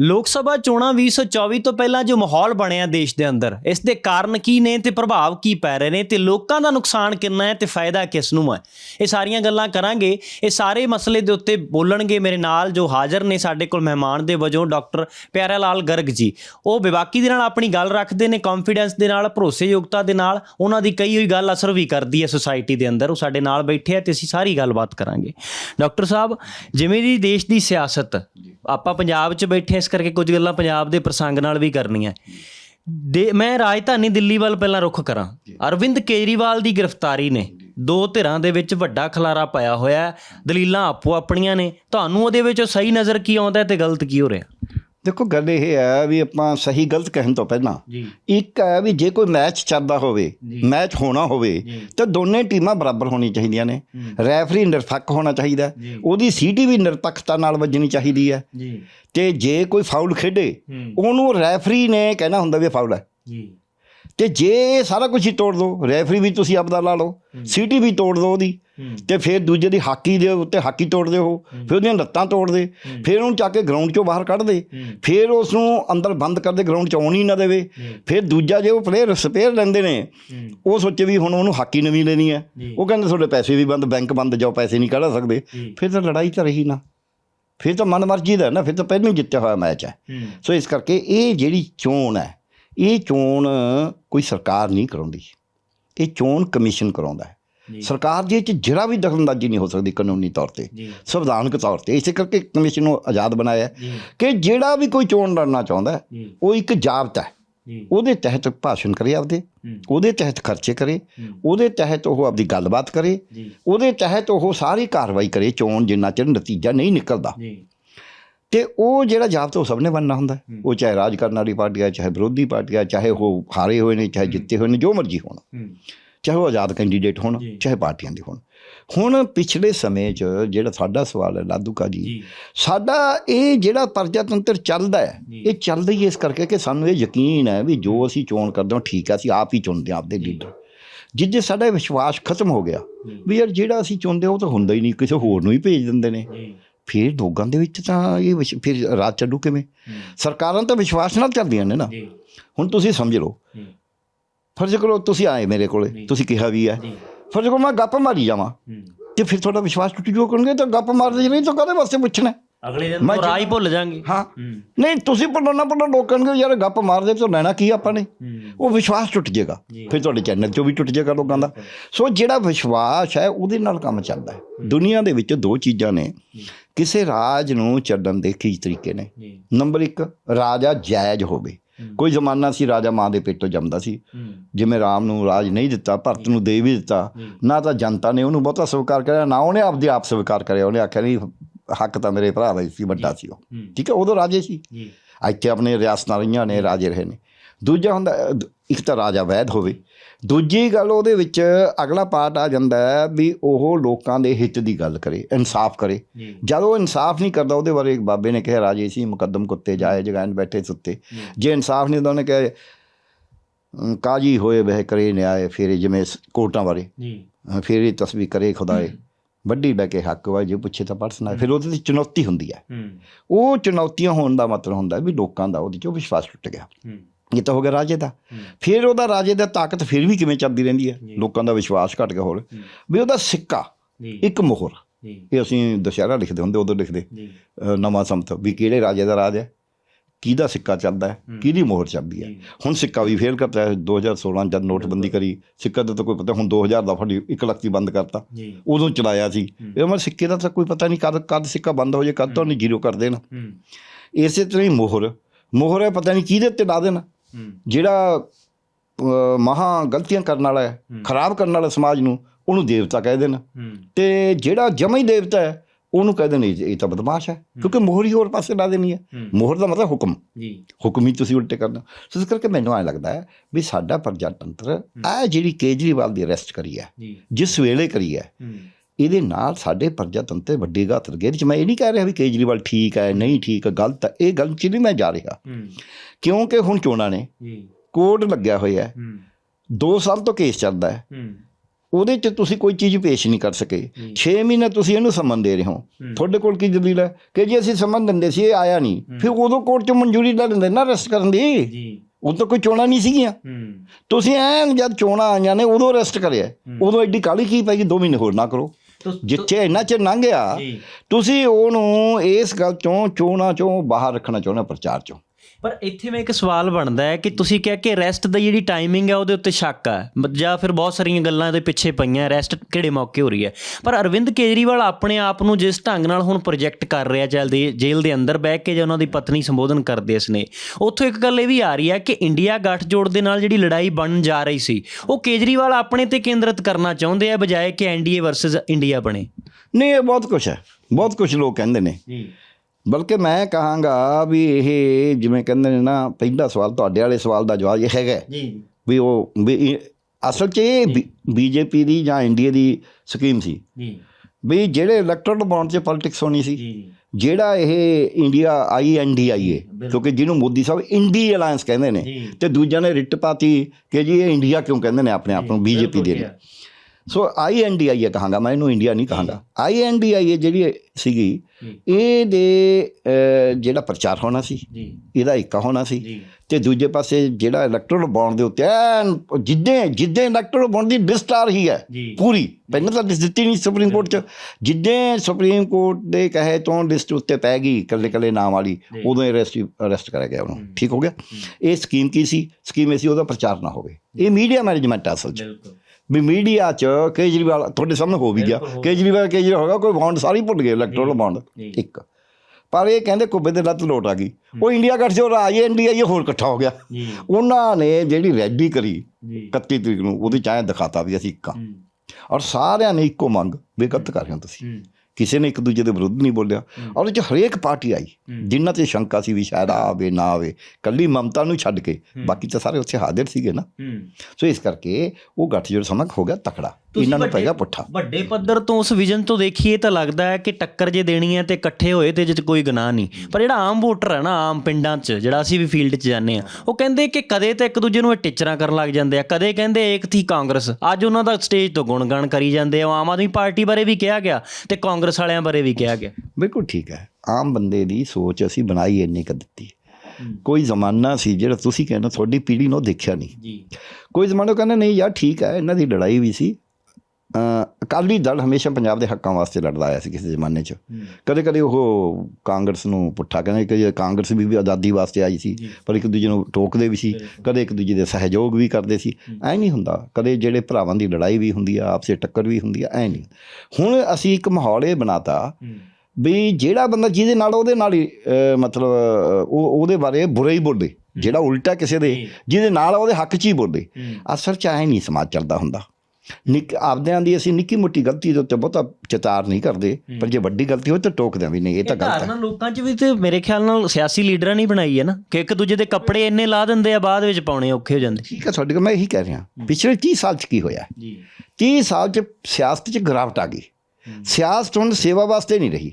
Speaker 1: ਲੋਕ ਸਭਾ ਚੋਣਾਂ 2024 ਤੋਂ ਪਹਿਲਾਂ ਜੋ ਮਾਹੌਲ ਬਣਿਆ ਦੇਸ਼ ਦੇ ਅੰਦਰ ਇਸ ਦੇ ਕਾਰਨ ਕੀ ਨੇ ਤੇ ਪ੍ਰਭਾਵ ਕੀ ਪੈ ਰਹੇ ਨੇ ਤੇ ਲੋਕਾਂ ਦਾ ਨੁਕਸਾਨ ਕਿੰਨਾ ਹੈ ਤੇ ਫਾਇਦਾ ਕਿਸ ਨੂੰ ਹੈ? ਇਹ ਸਾਰੀਆਂ ਗੱਲਾਂ ਕਰਾਂਗੇ। ਇਹ ਸਾਰੇ ਮਸਲੇ ਦੇ ਉੱਤੇ ਬੋਲਣਗੇ ਮੇਰੇ ਨਾਲ ਜੋ ਹਾਜ਼ਰ ਨੇ ਸਾਡੇ ਕੋਲ ਮਹਿਮਾਨ ਦੇ ਵਜੋਂ ਡਾਕਟਰ ਪਿਆਰਾ ਲਾਲ ਗਰਗ ਜੀ। ਉਹ ਬੇਬਾਕੀ ਦੇ ਨਾਲ ਆਪਣੀ ਗੱਲ ਰੱਖਦੇ ਨੇ ਕੌਨਫੀਡੈਂਸ ਦੇ ਨਾਲ ਭਰੋਸੇਯੋਗਤਾ ਦੇ ਨਾਲ ਉਹਨਾਂ ਦੀ ਕਈ ਹੋਈ ਗੱਲ ਅਸਰ ਵੀ ਕਰਦੀ ਹੈ ਸੁਸਾਇਟੀ ਦੇ ਅੰਦਰ। ਉਹ ਸਾਡੇ ਨਾਲ ਬੈਠੇ ਆ ਤੇ ਅਸੀਂ ਸਾਰੀ ਗੱਲਬਾਤ ਕਰਾਂਗੇ। ਡਾਕਟਰ ਸਾਹਿਬ ਜਿਵੇਂ ਦੀ ਦੇਸ਼ ਦੀ ਸਿਆਸਤ ਆਪਾਂ ਪੰਜਾਬ 'ਚ ਬੈਠੇ ਇਸ ਕਰਕੇ ਕੁਝ ਗੱਲਾਂ ਪੰਜਾਬ ਦੇ ਪ੍ਰਸੰਗ ਨਾਲ ਵੀ ਕਰਨੀਆਂ। ਦੇ ਮੈਂ ਰਾਜਧਾਨੀ ਦਿੱਲੀ ਵੱਲ ਪਹਿਲਾਂ ਰੁਖ ਕਰਾਂ। ਅਰਵਿੰਦ ਕੇਜਰੀਵਾਲ ਦੀ ਗ੍ਰਿਫਤਾਰੀ ਨੇ ਦੋ ਧਿਰਾਂ ਦੇ ਵਿੱਚ ਵੱਡਾ ਖਲਾਰਾ ਪਾਇਆ ਹੋਇਆ। ਦਲੀਲਾਂ ਆਪੋ ਆਪਣੀਆਂ ਨੇ। ਤੁਹਾਨੂੰ ਉਹਦੇ ਵਿੱਚੋਂ ਸਹੀ ਨਜ਼ਰ ਕੀ ਆਉਂਦਾ ਤੇ ਗਲਤ ਕੀ ਹੋ ਰਿਹਾ?
Speaker 2: ਦੇਖੋ ਗੱਲ ਇਹ ਹੈ ਵੀ ਆਪਾਂ ਸਹੀ ਗਲਤ ਕਹਿਣ ਤੋਂ ਪਹਿਲਾਂ
Speaker 1: ਜੀ।
Speaker 2: ਇੱਕ ਹੈ ਵੀ ਜੇ ਕੋਈ ਮੈਚ ਚੱਲਦਾ ਹੋਵੇ ਮੈਚ ਹੋਣਾ ਹੋਵੇ ਤਾਂ ਦੋਨੇ ਟੀਮਾਂ ਬਰਾਬਰ ਹੋਣੀ ਚਾਹੀਦੀਆਂ ਨੇ। ਰੈਫਰੀ ਨਿਰਪੱਖ ਹੋਣਾ ਚਾਹੀਦਾ। ਉਹਦੀ ਸੀਟੀ ਵੀ ਨਿਰਪੱਖਤਾ ਨਾਲ ਵੱਜਣੀ ਚਾਹੀਦੀ ਹੈ।
Speaker 1: ਜੀ।
Speaker 2: ਤੇ ਜੇ ਕੋਈ ਫਾਉਲ ਖੇਡੇ ਉਹਨੂੰ ਰੈਫਰੀ ਨੇ ਕਹਿਣਾ ਹੁੰਦਾ ਵੀ ਫਾਉਲ ਹੈ।
Speaker 1: ਜੀ।
Speaker 2: ਤੇ ਜੇ ਸਾਰਾ ਕੁਝ ਹੀ ਤੋੜ ਦੋ ਰੈਫਰੀ ਵੀ ਤੁਸੀਂ ਆਪਦਾ ਲਾ ਲਓ ਸੀਟੀ ਵੀ ਤੋੜ ਦੋ ਉਹਦੀ ਤੇ ਫਿਰ ਦੂਜੇ ਦੀ ਹਾਕੀ ਦੇ ਉੱਤੇ ਹਾਕੀ ਤੋੜਦੇ ਹੋ ਫਿਰ ਉਹਦੀਆਂ ਲੱਤਾਂ ਤੋੜਦੇ ਫਿਰ ਉਹਨੂੰ ਚੱਕ ਕੇ ਗਰਾਊਂਡ ਚੋਂ ਬਾਹਰ ਕੱਢ ਦੇ ਫਿਰ ਉਸ ਨੂੰ ਅੰਦਰ ਬੰਦ ਕਰਦੇ ਗਰਾਊਂਡ ਚ ਆਉਣ ਹੀ ਨਾ ਦੇਵੇ। ਫਿਰ ਦੂਜਾ ਜੇ ਉਹ ਪਲੇਅਰ ਸਪੇਅਰ ਲੈਂਦੇ ਨੇ ਉਹ ਸੋਚੇ ਵੀ ਹੁਣ ਉਹਨੂੰ ਹਾਕੀ ਨਵੀਂ ਲੈਣੀ ਹੈ। ਉਹ ਕਹਿੰਦੇ ਤੁਹਾਡੇ ਪੈਸੇ ਵੀ ਬੰਦ ਬੈਂਕ ਬੰਦ ਜਾਓ ਪੈਸੇ ਨਹੀਂ ਕੱਢ ਸਕਦੇ। ਫਿਰ ਤਾਂ ਲੜਾਈ ਤਾਂ ਰਹੀ ਨਾ। ਫਿਰ ਤਾਂ ਮਨ ਮਰਜ਼ੀ ਦਾ ਨਾ ਫਿਰ ਤਾਂ ਪਹਿਲਾਂ ਹੀ ਜਿੱਤਿਆ ਹੋਇਆ ਮੈਚ ਹੂੰ। ਸੋ ਇਸ ਕਰਕੇ ਇਹ ਜਿਹੜੀ ਚੋਣ ਹੈ ਇਹ ਚੋਣ ਕੋਈ ਸਰਕਾਰ ਨਹੀਂ ਕਰਾਉਂਦੀ। ਇਹ ਚੋਣ ਕਮਿਸ਼ਨ ਕਰਾਉਂਦਾ ਹੈ। ਸਰਕਾਰ ਜੀ ਇਹ 'ਚ ਜਰਾ ਵੀ ਦਖਲਅੰਦਾਜ਼ੀ ਨਹੀਂ ਹੋ ਸਕਦੀ ਕਾਨੂੰਨੀ ਤੌਰ ਤੇ ਸੰਵਿਧਾਨਕ ਤੌਰ ਤੇ ਇਸੇ ਕਰਕੇ ਕਮਿਸ਼ਨ ਨੂੰ ਆਜ਼ਾਦ ਬਣਾਇਆ ਕਿ ਜਿਹੜਾ ਵੀ ਕੋਈ ਚੋਣ ਲੜਨਾ ਚਾਹੁੰਦਾ ਉਹ ਇੱਕ ਜਾਬਤਾ ਹੈ। ਉਹਦੇ ਤਹਿਤ ਭਾਸ਼ਣ ਕਰੇ ਆਪਦੇ ਉਹਦੇ ਤਹਿਤ ਖਰਚੇ ਕਰੇ ਉਹਦੇ ਤਹਿਤ ਉਹ ਆਪਦੀ ਗੱਲਬਾਤ ਕਰੇ ਉਹਦੇ ਤਹਿਤ ਉਹ ਸਾਰੀ ਕਾਰਵਾਈ ਕਰੇ ਚੋਣ ਜਿੰਨਾ ਚਿਰ ਨਤੀਜਾ ਨਹੀਂ ਨਿਕਲਦਾ। ਤੇ ਉਹ ਜਿਹੜਾ ਜਾਬਤਾ ਉਹ ਸਭ ਨੇ ਬਣਨਾ ਹੁੰਦਾ। ਉਹ ਚਾਹੇ ਰਾਜ ਕਰਨ ਵਾਲੀ ਪਾਰਟੀ ਹੈ ਚਾਹੇ ਵਿਰੋਧੀ ਪਾਰਟੀ ਹੈ ਚਾਹੇ ਉਹ ਹਾਰੇ ਹੋਏ ਨੇ ਚਾਹੇ ਜਿੱਤੇ ਹੋਏ ਨੇ ਜੋ ਮਰਜ਼ੀ ਹੋਣ। ਚਾਹੇ ਉਹ ਆਜ਼ਾਦ ਕੈਂਡੀਡੇਟ ਹੋਣ। ਚਾਹੇ ਪਾਰਟੀਆਂ ਦੇ ਹੋਣ। ਹੁਣ ਪਿਛਲੇ ਸਮੇਂ 'ਚ ਜਿਹੜਾ ਸਾਡਾ ਸਵਾਲ ਹੈ ਲਾਦੂਕਾ ਜੀ
Speaker 1: ਜੀ।
Speaker 2: ਸਾਡਾ ਇਹ ਜਿਹੜਾ ਪ੍ਰਜਾਤੰਤਰ ਚੱਲਦਾ ਹੈ। ਇਹ ਚੱਲਦਾ ਹੀ ਇਸ ਕਰਕੇ ਕਿ ਸਾਨੂੰ ਇਹ ਯਕੀਨ ਹੈ ਵੀ ਜੋ ਅਸੀਂ ਚੋਣ ਕਰਦੇ ਹਾਂ ਠੀਕ ਹੈ ਅਸੀਂ ਆਪ ਹੀ ਚੁਣਦੇ ਹਾਂ ਆਪਦੇ ਲੀਡਰ ਜਿੱਦੇ ਸਾਡਾ ਵਿਸ਼ਵਾਸ ਖਤਮ ਹੋ ਗਿਆ। ਵੀ ਯਾਰ ਜਿਹੜਾ ਅਸੀਂ ਚੁਣਦੇ ਹਾਂ ਉਹ ਤਾਂ ਹੁੰਦਾ ਹੀ ਨਹੀਂ ਕਿਸੇ ਹੋਰ ਨੂੰ ਹੀ ਭੇਜ ਦਿੰਦੇ ਨੇ। ਫਿਰ ਲੋਕਾਂ ਦੇ ਵਿੱਚ ਤਾਂ ਇਹ ਫਿਰ ਰਾਜ ਚੱਲੂ ਕਿਵੇਂ? ਸਰਕਾਰਾਂ ਤਾਂ ਵਿਸ਼ਵਾਸ ਨਾਲ ਚੱਲਦੀਆਂ ਨੇ ਨਾ। ਹੁਣ ਤੁਸੀਂ ਸਮਝ ਲਓ। ਫਰਜ਼ ਕਰੋ ਤੁਸੀਂ ਆਏ ਮੇਰੇ ਕੋਲੇ ਤੁਸੀਂ ਕਿਹਾ ਵੀ ਹੈ। ਫਰਜ਼ ਕਰੋ ਮੈਂ ਗੱਪ ਮਾਰੀ ਜਾਵਾਂ। ਤੇ ਫਿਰ ਤੁਹਾਡਾ ਵਿਸ਼ਵਾਸ ਟੁੱਟ ਜੂ ਕਰਨਗੇ ਤਾਂ ਗੱਪ ਮਾਰਦੇ ਨਹੀਂ ਤਾਂ ਕਦੇ ਵਾਸਤੇ ਪੁੱਛਣਾ
Speaker 1: ਅਗਲੇ ਦਿਨ ਤੋਂ ਰਾਹ ਹੀ ਭੁੱਲ ਜਾਾਂਗੇ।
Speaker 2: ਹਾਂ। ਨਹੀਂ ਤੁਸੀਂ ਪੜੋ ਨਾ ਪੜੋ ਲੋਕਾਂ ਨੂੰ ਯਾਰ ਗੱਪ ਮਾਰਦੇ ਤਾਂ ਲੈਣਾ ਕੀ ਆਪਾਂ ਨੇ? ਉਹ ਵਿਸ਼ਵਾਸ ਟੁੱਟ ਜਾਏਗਾ। ਫਿਰ ਤੁਹਾਡੇ ਚੈਨਲ 'ਚੋਂ ਵੀ ਟੁੱਟ ਜਾਏਗਾ ਲੋਕਾਂ ਦਾ। ਸੋ ਜਿਹੜਾ ਵਿਸ਼ਵਾਸ ਹੈ ਉਹਦੇ ਨਾਲ ਕੰਮ ਚੱਲਦਾ ਹੈ। ਦੁਨੀਆ ਦੇ ਵਿੱਚ ਦੋ ਚੀਜ਼ਾਂ ਨੇ। ਕਿਸੇ ਰਾਜ ਨੂੰ ਚੱਲਣ ਦੇ ਕੀ ਤਰੀਕੇ ਨੇ? ਨੰਬਰ 1 ਰਾਜਾ ਜਾਇਜ਼ ਹੋਵੇ। ਕੋਈ ਜ਼ਮਾਨਾ ਸੀ ਰਾਜਾ ਮਾਂ ਦੇ ਪੇਟੋਂ ਜੰਮਦਾ ਸੀ। ਜਿਵੇਂ ਰਾਮ ਨੂੰ ਰਾਜ ਨਹੀਂ ਦਿੱਤਾ ਭਰਤ ਨੂੰ ਦੇ ਵੀ ਦਿੱਤਾ। ਨਾ ਤਾਂ ਜਨਤਾ ਨੇ ਉਹਨੂੰ ਬਹੁਤਾ ਸਵੀਕਾਰ ਕਰਿਆ ਨਾ ਉਹਨੇ ਆਪਦੇ ਆਪ ਸਵੀਕਾਰ ਕਰਿਆ। ਉਹਨੇ ਆਖਿਆ ਨਹੀਂ ਹੱਕ ਤਾਂ ਮੇਰੇ ਭਰਾ ਦਾ ਹੀ ਸੀ ਵੱਡਾ ਸੀ ਉਹ। ਠੀਕ ਹੈ ਉਦੋਂ ਰਾਜੇ ਸੀ।
Speaker 1: ਜੀ।
Speaker 2: ਇੱਥੇ ਆਪਣੇ ਰਿਆਸਤਾਂ ਰਹੀਆਂ ਨੇ ਰਾਜੇ ਰਹੇ ਨੇ। ਦੂਜਾ ਹੁੰਦਾ ਇੱਕ ਤਾਂ ਰਾਜਾ ਵੈਦ ਹੋਵੇ। ਦੂਜੀ ਗੱਲ ਉਹਦੇ ਵਿੱਚ ਅਗਲਾ ਪਾਰਟ ਆ ਜਾਂਦਾ ਹੈ ਵੀ ਉਹ ਲੋਕਾਂ ਦੇ ਹਿੱਤ ਦੀ ਗੱਲ ਕਰੇ ਇਨਸਾਫ ਕਰੇ। ਜਦ ਉਹ ਇਨਸਾਫ ਨਹੀਂ ਕਰਦਾ ਉਹਦੇ ਬਾਰੇ ਇੱਕ ਬਾਬੇ ਨੇ ਕਿਹਾ ਰਾਜੇ ਸੀ ਮੁਕੱਦਮ ਕੁੱਤੇ ਜਾਏ ਜਗਾਨ ਬੈਠੇ ਸੁੱਤੇ। ਜੇ। ਇਨਸਾਫ ਨਹੀਂ ਹੁੰਦਾ ਉਹਨੇ ਕਿਹਾ ਕਾਜੀ ਹੋਏ ਬਹਿ ਕਰੇ ਨਿਆਏ ਫੇਰੇ ਜਿਵੇਂ ਕੋਰਟਾਂ ਬਾਰੇ। ਫੇਰੇ ਤਸਵੀਰ ਕਰੇ ਖੁਦਾਏ। ਵੱਡੀ ਬਹਿ ਕੇ ਹੱਕ ਵਾ ਜੇ ਪੁੱਛੇ ਤਾਂ ਪੜ੍ਹ ਸੁਣਾਏ ਫਿਰ ਉਹਦੇ ਵਿੱਚ ਚੁਣੌਤੀ ਹੁੰਦੀ ਹੈ। ਉਹ ਚੁਣੌਤੀਆਂ ਹੋਣ ਦਾ ਮਤਲਬ ਹੁੰਦਾ ਵੀ ਲੋਕਾਂ ਦਾ ਉਹਦੇ 'ਚੋਂ ਵਿਸ਼ਵਾਸ ਟੁੱਟ ਗਿਆ। ਇਹ ਤਾਂ ਹੋ ਗਿਆ ਰਾਜੇ ਦਾ। ਫਿਰ ਉਹਦਾ ਰਾਜੇ ਦਾ ਤਾਕਤ ਫਿਰ ਵੀ ਕਿਵੇਂ ਚੱਲਦੀ ਰਹਿੰਦੀ ਹੈ। ਲੋਕਾਂ ਦਾ ਵਿਸ਼ਵਾਸ ਘਟ ਗਿਆ ਹੋਰ। ਵੀ ਉਹਦਾ ਸਿੱਕਾ ਇੱਕ ਮੋਹਰ। ਇਹ ਅਸੀਂ ਦੁਸ਼ਹਿਰਾ ਲਿਖਦੇ ਹੁੰਦੇ ਉਦੋਂ ਲਿਖਦੇ। ਨਵਾਂ ਸੰਤ ਵੀ ਕਿਹੜੇ ਰਾਜੇ ਦਾ ਰਾਜ ਹੈ? ਕਿਹਦਾ ਸਿੱਕਾ ਚੱਲਦਾ ਹੈ? ਕਿਹਦੀ ਮੋਹਰ ਚੱਲਦੀ ਹੈ। ਹੁਣ ਸਿੱਕਾ ਵੀ ਫੇਲ ਕਰਤਾ ਹੈ 2016 ਜਦ ਨੋਟਬੰਦੀ ਕਰੀ ਸਿੱਕਾ ਦਾ ਤਾਂ ਕੋਈ ਪਤਾ ਹੁਣ 2000 ਦਾ ਫੜੀ 1 ਲੱਖ ਦੀ ਬੰਦ ਕਰਤਾ। ਉਦੋਂ ਚਲਾਇਆ ਸੀ। ਇਹ ਮੈਂ ਸਿੱਕੇ ਦਾ ਤਾਂ ਕੋਈ ਪਤਾ ਨਹੀਂ ਕਦ ਕਦ ਸਿੱਕਾ ਬੰਦ ਹੋ ਜੇ ਕਦ ਤੋਂ ਨਹੀਂ ਜ਼ੀਰੋ ਕਰ ਦੇਣ। ਇਸੇ ਤਰ੍ਹਾਂ ਹੀ ਮੋਹਰ। ਮੋਹਰ ਹੈ ਪਤਾ ਨਹੀਂ ਕਿਹਦੇ ਉੱਤੇ ਲਾ ਦੇਣਾ। ਜਿਹੜਾ ਮਹਾਂ ਗਲਤੀਆਂ ਕਰਨ ਵਾਲਾ ਹੈ ਖਰਾਬ ਕਰਨ ਵਾਲਾ ਸਮਾਜ ਨੂੰ ਉਹਨੂੰ ਦੇਵਤਾ ਕਹਿ ਦੇਣ। ਤੇ ਜਿਹੜਾ ਜਮਾ ਹੀ ਦੇਵਤਾ ਹੈ ਉਹਨੂੰ ਕਹਿ ਦੇਣ ਇਹ ਤਾਂ ਬਦਮਾਸ਼ ਹੈ। ਕਿਉਂਕਿ ਮੋਹਰ ਹੀ ਹੋਰ ਪਾਸੇ ਲਾ ਦੇਣੀ ਹੈ। ਮੋਹਰ ਦਾ ਮਤਲਬ ਹੁਕਮ।
Speaker 1: ਜੀ।
Speaker 2: ਹੁਕਮ ਹੀ ਤੁਸੀਂ ਉਲਟੇ ਕਰਨਾ। ਸੋ ਇਸ ਕਰਕੇ ਮੈਨੂੰ ਐਂ ਲੱਗਦਾ ਹੈ ਵੀ ਸਾਡਾ ਪ੍ਰਜਾਤੰਤਰ ਇਹ ਜਿਹੜੀ ਕੇਜਰੀਵਾਲ ਦੀ ਅਰੈਸਟ ਕਰੀ ਹੈ ਜਿਸ ਵੇਲੇ ਕਰੀ ਹੈ ਇਹਦੇ ਨਾਲ ਸਾਡੇ ਪ੍ਰਜਾਤੰਤਰ ਵੱਡੀ ਘਾਤਰ ਗਏ। ਚ ਮੈਂ ਇਹ ਨਹੀਂ ਕਹਿ ਰਿਹਾ ਵੀ ਕੇਜਰੀਵਾਲ ਠੀਕ ਹੈ ਨਹੀਂ ਠੀਕ ਹੈ ਗਲਤ ਹੈ। ਇਹ ਗੱਲ ਚ ਨਹੀਂ ਮੈਂ ਜਾ ਰਿਹਾ। ਕਿਉਂਕਿ ਹੁਣ ਚੋਣਾਂ ਨੇ ਕੋਰਟ ਲੱਗਿਆ ਹੋਇਆ ਹੈ।
Speaker 1: ਹੂੰ।
Speaker 2: 2 ਸਾਲ ਤੋਂ ਕੇਸ ਚੱਲਦਾ ਹੂੰ। ਉਹਦੇ 'ਚ ਤੁਸੀਂ ਕੋਈ ਚੀਜ਼ ਪੇਸ਼ ਨਹੀਂ ਕਰ ਸਕੇ। 6 ਮਹੀਨੇ ਤੁਸੀਂ ਇਹਨੂੰ ਸੰਮਨ ਦੇ ਰਹੇ ਹੋ। ਤੁਹਾਡੇ ਕੋਲ ਕੀ ਦਲੀਲ ਹੈ? ਕਿ ਜੀ ਅਸੀਂ ਸੰਮਨ ਦਿੰਦੇ ਸੀ ਇਹ ਆਇਆ ਨਹੀਂ। ਫਿਰ ਉਦੋਂ ਕੋਰਟ 'ਚ ਮਨਜ਼ੂਰੀ ਲੈ ਲੈਂਦੇ ਨਾ ਅਰੈਸਟ ਕਰਨ ਦੀ।
Speaker 1: ਜੀ।
Speaker 2: ਉਦੋਂ ਕੋਈ ਚੋਣਾਂ ਨਹੀਂ ਸੀਗੀਆਂ। ਤੁਸੀਂ ਐਨ ਜਦ ਚੋਣਾਂ ਆਈਆਂ ਨੇ ਉਦੋਂ ਅਰੈਸਟ ਕਰਿਆ। ਉਦੋਂ ਐਡੀ ਕਾਲੀ ਕੀ ਪੈ ਗਈ? 2 ਮਹੀਨੇ ਹੋਰ ਨਾ ਕਰੋ। ਜਿੱਥੇ ਇੰਨਾ ਚਿਰ ਲੰਘ ਗਿਆ ਤੁਸੀਂ ਉਹਨੂੰ ਇਸ ਗੱਲ ਚੋਂ ਚੋਣਾਂ ਚੋਂ ਬਾਹਰ ਰੱਖਣਾ ਚਾਹੁੰਦੇ ਹੋ ਪ੍ਰਚਾਰ ਚੋਂ।
Speaker 1: ਪਰ ਇੱਥੇ ਮੈਂ ਇੱਕ ਸਵਾਲ ਬਣਦਾ ਹੈ ਕਿ ਤੁਸੀਂ ਕਿਹਾ ਕਿ ਰੈਸਟ ਦੀ ਜਿਹੜੀ ਟਾਈਮਿੰਗ ਹੈ ਉਹਦੇ ਉੱਤੇ ਸ਼ੱਕ ਹੈ ਮ- ਜਾਂ ਫਿਰ ਬਹੁਤ ਸਾਰੀਆਂ ਗੱਲਾਂ ਦੇ ਪਿੱਛੇ ਪਈਆਂ ਰੈਸਟ ਕਿਹੜੇ ਮੌਕੇ ਹੋ ਰਹੀ ਹੈ। ਪਰ ਅਰਵਿੰਦ ਕੇਜਰੀਵਾਲ ਆਪਣੇ ਆਪ ਨੂੰ ਜਿਸ ਢੰਗ ਨਾਲ ਹੁਣ ਪ੍ਰੋਜੈਕਟ ਕਰ ਰਿਹਾ ਚੱਲਦੇ ਜੇਲ੍ਹ ਦੇ ਅੰਦਰ ਬਹਿ ਕੇ ਜੇ ਉਹਨਾਂ ਦੀ ਪਤਨੀ ਸੰਬੋਧਨ ਕਰਦੇ ਇਸਨੇ ਉੱਥੋਂ ਇੱਕ ਗੱਲ ਇਹ ਵੀ ਆ ਰਹੀ ਹੈ ਕਿ ਇੰਡੀਆ ਗੱਠਜੋੜ ਦੇ ਨਾਲ ਜਿਹੜੀ ਲੜਾਈ ਬਣਨ ਜਾ ਰਹੀ ਸੀ ਉਹ ਕੇਜਰੀਵਾਲ ਆਪਣੇ ਤੇ ਕੇਂਦਰਿਤ ਕਰਨਾ ਚਾਹੁੰਦੇ ਆ ਬਜਾਏ ਕਿ ਐਨਡੀਏ ਵਰਸਸ ਇੰਡੀਆ ਬਣੇ।
Speaker 2: ਨਹੀਂ ਇਹ ਬਹੁਤ ਕੁਝ ਹੈ। ਬਹੁਤ ਕੁਝ ਲੋਕ ਕਹਿੰਦੇ ਨੇ।
Speaker 1: ਜੀ।
Speaker 2: ਬਲਕਿ ਮੈਂ ਕਹਾਂਗਾ ਵੀ ਇਹ ਜਿਵੇਂ ਕਹਿੰਦੇ ਨੇ ਨਾ ਪਹਿਲਾ ਸਵਾਲ ਤੁਹਾਡੇ ਵਾਲੇ ਸਵਾਲ ਦਾ ਜਵਾਬ ਇਹ ਹੈਗਾ
Speaker 1: ਜੀ।
Speaker 2: ਵੀ ਉਹ ਵੀ ਅਸਲ 'ਚ ਇਹ ਬੀਜੇਪੀ ਦੀ ਜਾਂ ਇੰਡੀਆ ਦੀ ਸਕੀਮ ਸੀ।
Speaker 1: ਜੀ।
Speaker 2: ਵੀ ਜਿਹੜੇ ਇਲੈਕਟਰਲ ਬੌਂਡ 'ਚ ਪੋਲਿਟਿਕਸ ਹੋਣੀ ਸੀ।
Speaker 1: ਜੀ।
Speaker 2: ਜਿਹੜਾ ਇਹ ਇੰਡੀਆ ਆਈਐਨਡੀਆਈਏ ਕਿਉਂਕਿ ਜਿਹਨੂੰ ਮੋਦੀ ਸਾਹਿਬ ਇੰਡੀ ਅਲਾਈਅੰਸ ਕਹਿੰਦੇ ਨੇ। ਤੇ ਦੂਜਿਆਂ ਨੇ ਰਿਟ ਪਾਤੀ ਕਿ ਜੀ ਇਹ ਇੰਡੀਆ ਕਿਉਂ ਕਹਿੰਦੇ ਨੇ ਆਪਣੇ ਆਪ ਨੂੰ ਬੀਜੇਪੀ ਦੇ ਨੇ ਸੋ ਆਈਐਨਡੀਆਈਏ ਕਹਾਂਗਾ ਮੈਂ ਇਹਨੂੰ ਇੰਡੀਆ ਨਹੀਂ ਕਹਾਂਗਾ। ਆਈਐਨਡੀਆਈਏ ਜਿਹੜੀ ਸੀਗੀ ਇਹਦੇ ਜਿਹੜਾ ਪ੍ਰਚਾਰ ਹੋਣਾ ਸੀ ਇਹਦਾ ਇੱਕਾ ਹੋਣਾ ਸੀ। ਤੇ ਦੂਜੇ ਪਾਸੇ ਜਿਹੜਾ ਇਲੈਕਟਰਲ ਬੌਂਡ ਦੇ ਉੱਤੇ ਐਨ ਜਿੱਦੇ ਜਿੱਦੇ ਇਲੈਕਟਰਲ ਬੌਂਡ ਦੀ ਰਹੀ ਹੈ
Speaker 1: ਜੀ।
Speaker 2: ਪੂਰੀ। ਪਹਿਲਾਂ ਤਾਂ ਦਿੱਤੀ ਨਹੀਂ ਸੁਪਰੀਮ ਕੋਰਟ 'ਚ। ਜਿੱਦੇ ਸੁਪਰੀਮ ਕੋਰਟ ਦੇ ਕਹੇ ਤੋਂ ਲਿਸਟ ਉੱਤੇ ਪੈ ਗਈ ਇਕੱਲੇ ਇਕੱਲੇ ਨਾਮ ਵਾਲੀ ਉਦੋਂ ਅਰੈਸਟ ਅਰੈਸਟ ਕਰਿਆ ਗਿਆ ਉਹਨੂੰ। ਠੀਕ ਹੋ ਗਿਆ? ਇਹ ਸਕੀਮ ਕੀ ਸੀ? ਸਕੀਮ ਇਹ ਸੀ ਉਹਦਾ ਪ੍ਰਚਾਰ ਨਾ ਹੋਵੇ। ਇਹ ਮੀਡੀਆ ਮੈਨੇਜਮੈਂਟ ਅਸਲ 'ਚ।
Speaker 1: ਬਿਲਕੁਲ।
Speaker 2: ਵੀ ਮੀਡੀਆ 'ਚ ਕੇਜਰੀਵਾਲ ਤੁਹਾਡੇ ਸਾਹਮਣੇ ਹੋ ਵੀ ਗਿਆ। ਕੇਜਰੀਵਾਲ ਕੇਜਰੀਵਾਲ ਹੋਗਾ ਕੋਈ ਬੌਂਡ ਸਾਰੀ ਭੁੱਲ ਗਏ ਇਲੈਕਟਰਲ ਬੌਂਡ
Speaker 1: ਜੀ।
Speaker 2: ਇੱਕ। ਪਰ ਇਹ ਕਹਿੰਦੇ ਕੁੱਬੇ ਦੇ ਲੱਤ ਲੋਟ ਆ ਗਈ। ਉਹ ਇੰਡੀਆ ਗੱਠਜੋੜ ਆਈ ਇੰਡੀਆ ਇਹ ਹੋਰ ਇਕੱਠਾ ਹੋ ਗਿਆ।
Speaker 1: ਜੀ।
Speaker 2: ਉਹਨਾਂ ਨੇ ਜਿਹੜੀ ਰੈਡੀ ਕਰੀ
Speaker 1: ਜੀ।
Speaker 2: 31 ਤਰੀਕ ਨੂੰ ਉਹਦੇ ਚਾਹੇ ਦਿਖਾਤਾ ਵੀ ਅਸੀਂ ਇੱਕ। ਔਰ ਸਾਰਿਆਂ ਨੇ ਇੱਕੋ ਮੰਗ ਗਲਤ ਕਰ ਰਹੇ ਹੋ ਤੁਸੀਂ। ਕਿਸੇ ਨੇ ਇੱਕ ਦੂਜੇ ਦੇ ਵਿਰੁੱਧ ਨਹੀਂ ਬੋਲਿਆ। ਔਰ ਚ ਹਰੇਕ ਪਾਰਟੀ ਆਈ। ਜਿਨ੍ਹਾਂ ਤੇ ਸ਼ੰਕਾ ਸੀ ਵੀ ਸ਼ਾਇਦ ਆਵੇ ਨਾ ਆਵੇ ਕੱਲੀ ਮਮਤਾ ਨੂੰ ਛੱਡ ਕੇ। ਬਾਕੀ ਤਾਂ ਸਾਰੇ ਉੱਥੇ ਹਾਜ਼ਰ ਸੀਗੇ ਨਾ। ਸੋ ਇਸ ਕਰਕੇ ਉਹ ਗੱਠਜੋੜ ਸਮਾਂ ਹੋ ਗਿਆ ਤਕੜਾ। ਇਹਨਾਂ ਨੂੰ ਪਏਗਾ ਪੁੱਠਾ।
Speaker 1: ਵੱਡੇ ਪੱਧਰ ਤੋਂ ਉਸ ਵਿਜ਼ਨ ਤੋਂ ਦੇਖੀਏ ਤਾਂ ਲੱਗਦਾ ਹੈ ਕਿ ਟੱਕਰ ਜੇ ਦੇਣੀ ਹੈ ਤੇ ਇਕੱਠੇ ਹੋਏ ਤੇ ਜਿੱਤ ਕੋਈ ਗੁਨਾਹ ਨਹੀਂ। ਪਰ ਜਿਹੜਾ ਆਮ ਵੋਟਰ ਹੈ ਨਾ ਆਮ ਪਿੰਡਾਂ 'ਚ ਜਿਹੜਾ ਅਸੀਂ ਵੀ ਫੀਲਡ 'ਚ ਜਾਂਦੇ ਆ ਉਹ ਕਹਿੰਦੇ ਕਿ ਕਦੇ ਤਾਂ ਇੱਕ ਦੂਜੇ ਨੂੰ ਇਹ ਟੀਚਰਾਂ ਕਰਨ ਲੱਗ ਜਾਂਦੇ ਆ। ਕਦੇ ਕਹਿੰਦੇ ਏਕ ਥੀ ਕਾਂਗਰਸ। ਅੱਜ ਉਹਨਾਂ ਦਾ ਸਟੇਜ ਤੋਂ ਗੁਣਗਾਨ ਕਰੀ ਜਾਂਦੇ ਆ। ਆਮ ਆਦਮੀ ਪਾਰਟੀ ਬਾਰੇ ਵੀ ਕਿਹਾ ਗਿਆ ਤੇ ਕਾਂਗਰਸ ਵਾਲਿਆਂ ਬਾਰੇ ਵੀ ਕਿਹਾ ਗਿਆ।
Speaker 2: ਬਿਲਕੁਲ ਠੀਕ ਹੈ। ਆਮ ਬੰਦੇ ਦੀ ਸੋਚ ਅਸੀਂ ਬਣਾਈ ਇੰਨੀ ਕੁ ਦਿੱਤੀ ਕੋਈ ਜ਼ਮਾਨਾ ਸੀ ਜਿਹੜਾ ਤੁਸੀਂ ਕਹਿੰਦੇ ਤੁਹਾਡੀ ਪੀੜ੍ਹੀ ਨੂੰ ਦੇਖਿਆ ਨਹੀਂ।
Speaker 1: ਜੀ।
Speaker 2: ਕੋਈ ਜ਼ਮਾਨਾ ਕਹਿੰਦੇ ਨਹੀਂ ਯਾਰ ਠੀਕ ਹੈ ਇਹਨਾਂ ਦੀ ਲੜਾਈ ਵੀ ਸੀ। ਅਕਾਲੀ ਦਲ ਹਮੇਸ਼ਾ ਪੰਜਾਬ ਦੇ ਹੱਕਾਂ ਵਾਸਤੇ ਲੜਦਾ ਆਇਆ ਸੀ ਕਿਸੇ ਜ਼ਮਾਨੇ 'ਚ। ਕਦੇ ਕਦੇ ਉਹ ਕਾਂਗਰਸ ਨੂੰ ਪੁੱਠਾ ਕਹਿੰਦੇ ਕਿ ਕਾਂਗਰਸ ਵੀ ਵੀ ਆਜ਼ਾਦੀ ਵਾਸਤੇ ਆਈ ਸੀ ਪਰ ਇੱਕ ਦੂਜੇ ਨੂੰ ਟੋਕਦੇ ਵੀ ਸੀ ਕਦੇ ਇੱਕ ਦੂਜੇ ਦੇ ਸਹਿਯੋਗ ਵੀ ਕਰਦੇ ਸੀ। ਐ ਨਹੀਂ ਹੁੰਦਾ। ਕਦੇ ਜਿਹੜੇ ਭਰਾਵਾਂ ਦੀ ਲੜਾਈ ਵੀ ਹੁੰਦੀ ਆ ਆਪਸੇ ਟੱਕਰ ਵੀ ਹੁੰਦੀ ਆ ਐ ਨਹੀਂ। ਹੁਣ ਅਸੀਂ ਇੱਕ ਮਾਹੌਲ ਇਹ ਬਣਾਤਾ ਵੀ ਜਿਹੜਾ ਬੰਦਾ ਜਿਹਦੇ ਨਾਲ ਉਹਦੇ ਨਾਲ ਹੀ ਮਤਲਬ ਉਹ ਉਹਦੇ ਬਾਰੇ ਬੁਰਾ ਹੀ ਬੋਲੇ। ਜਿਹੜਾ ਉਲਟਾ ਕਿਸੇ ਦੇ ਜਿਹਦੇ ਨਾਲ ਉਹਦੇ ਹੱਕ 'ਚ ਹੀ ਬੋਲੇ। ਅਸਲ 'ਚ ਐ ਨਹੀਂ ਸਮਾਜ ਚੱਲਦਾ ਹੁੰਦਾ। ਨਿੱਕ ਆਪਦਿਆਂ ਦੀ ਅਸੀਂ ਨਿੱਕੀ ਮੋਟੀ ਗਲਤੀ ਦੇ ਉੱਤੇ ਬਹੁਤਾ ਚਿਤਾਰ ਨਹੀਂ ਕਰਦੇ ਪਰ ਜੇ ਵੱਡੀ ਗਲਤੀ ਹੋਵੇ ਤਾਂ ਟੋਕਦੇ ਵੀ ਨਹੀਂ ਇਹ ਤਾਂ ਗਲਤ ਹੈ।
Speaker 1: ਧਾਰਨਾ ਲੋਕਾਂ 'ਚ ਵੀ ਤੇ ਮੇਰੇ ਖਿਆਲ ਨਾਲ ਸਿਆਸੀ ਲੀਡਰਾਂ ਨੇ ਬਣਾਈ ਹੈ ਨਾ ਕਿ ਇੱਕ ਦੂਜੇ ਦੇ ਕੱਪੜੇ ਇੰਨੇ ਲਾ ਦਿੰਦੇ ਆ ਬਾਅਦ ਵਿੱਚ ਪਾਉਣੇ ਔਖੇ ਹੋ ਜਾਂਦੇ।
Speaker 2: ਠੀਕ ਹੈ ਤੁਹਾਡੇ ਕੋਲ ਮੈਂ ਇਹੀ ਕਹਿ ਰਿਹਾ ਪਿਛਲੇ 30 ਸਾਲ 'ਚ ਕੀ ਹੋਇਆ?
Speaker 1: ਜੀ।
Speaker 2: 30 ਸਾਲ 'ਚ ਸਿਆਸਤ 'ਚ ਗਿਰਾਵਟ ਆ ਗਈ। ਸਿਆਸਤ ਹੁਣ ਸੇਵਾ ਵਾਸਤੇ ਨਹੀਂ ਰਹੀ।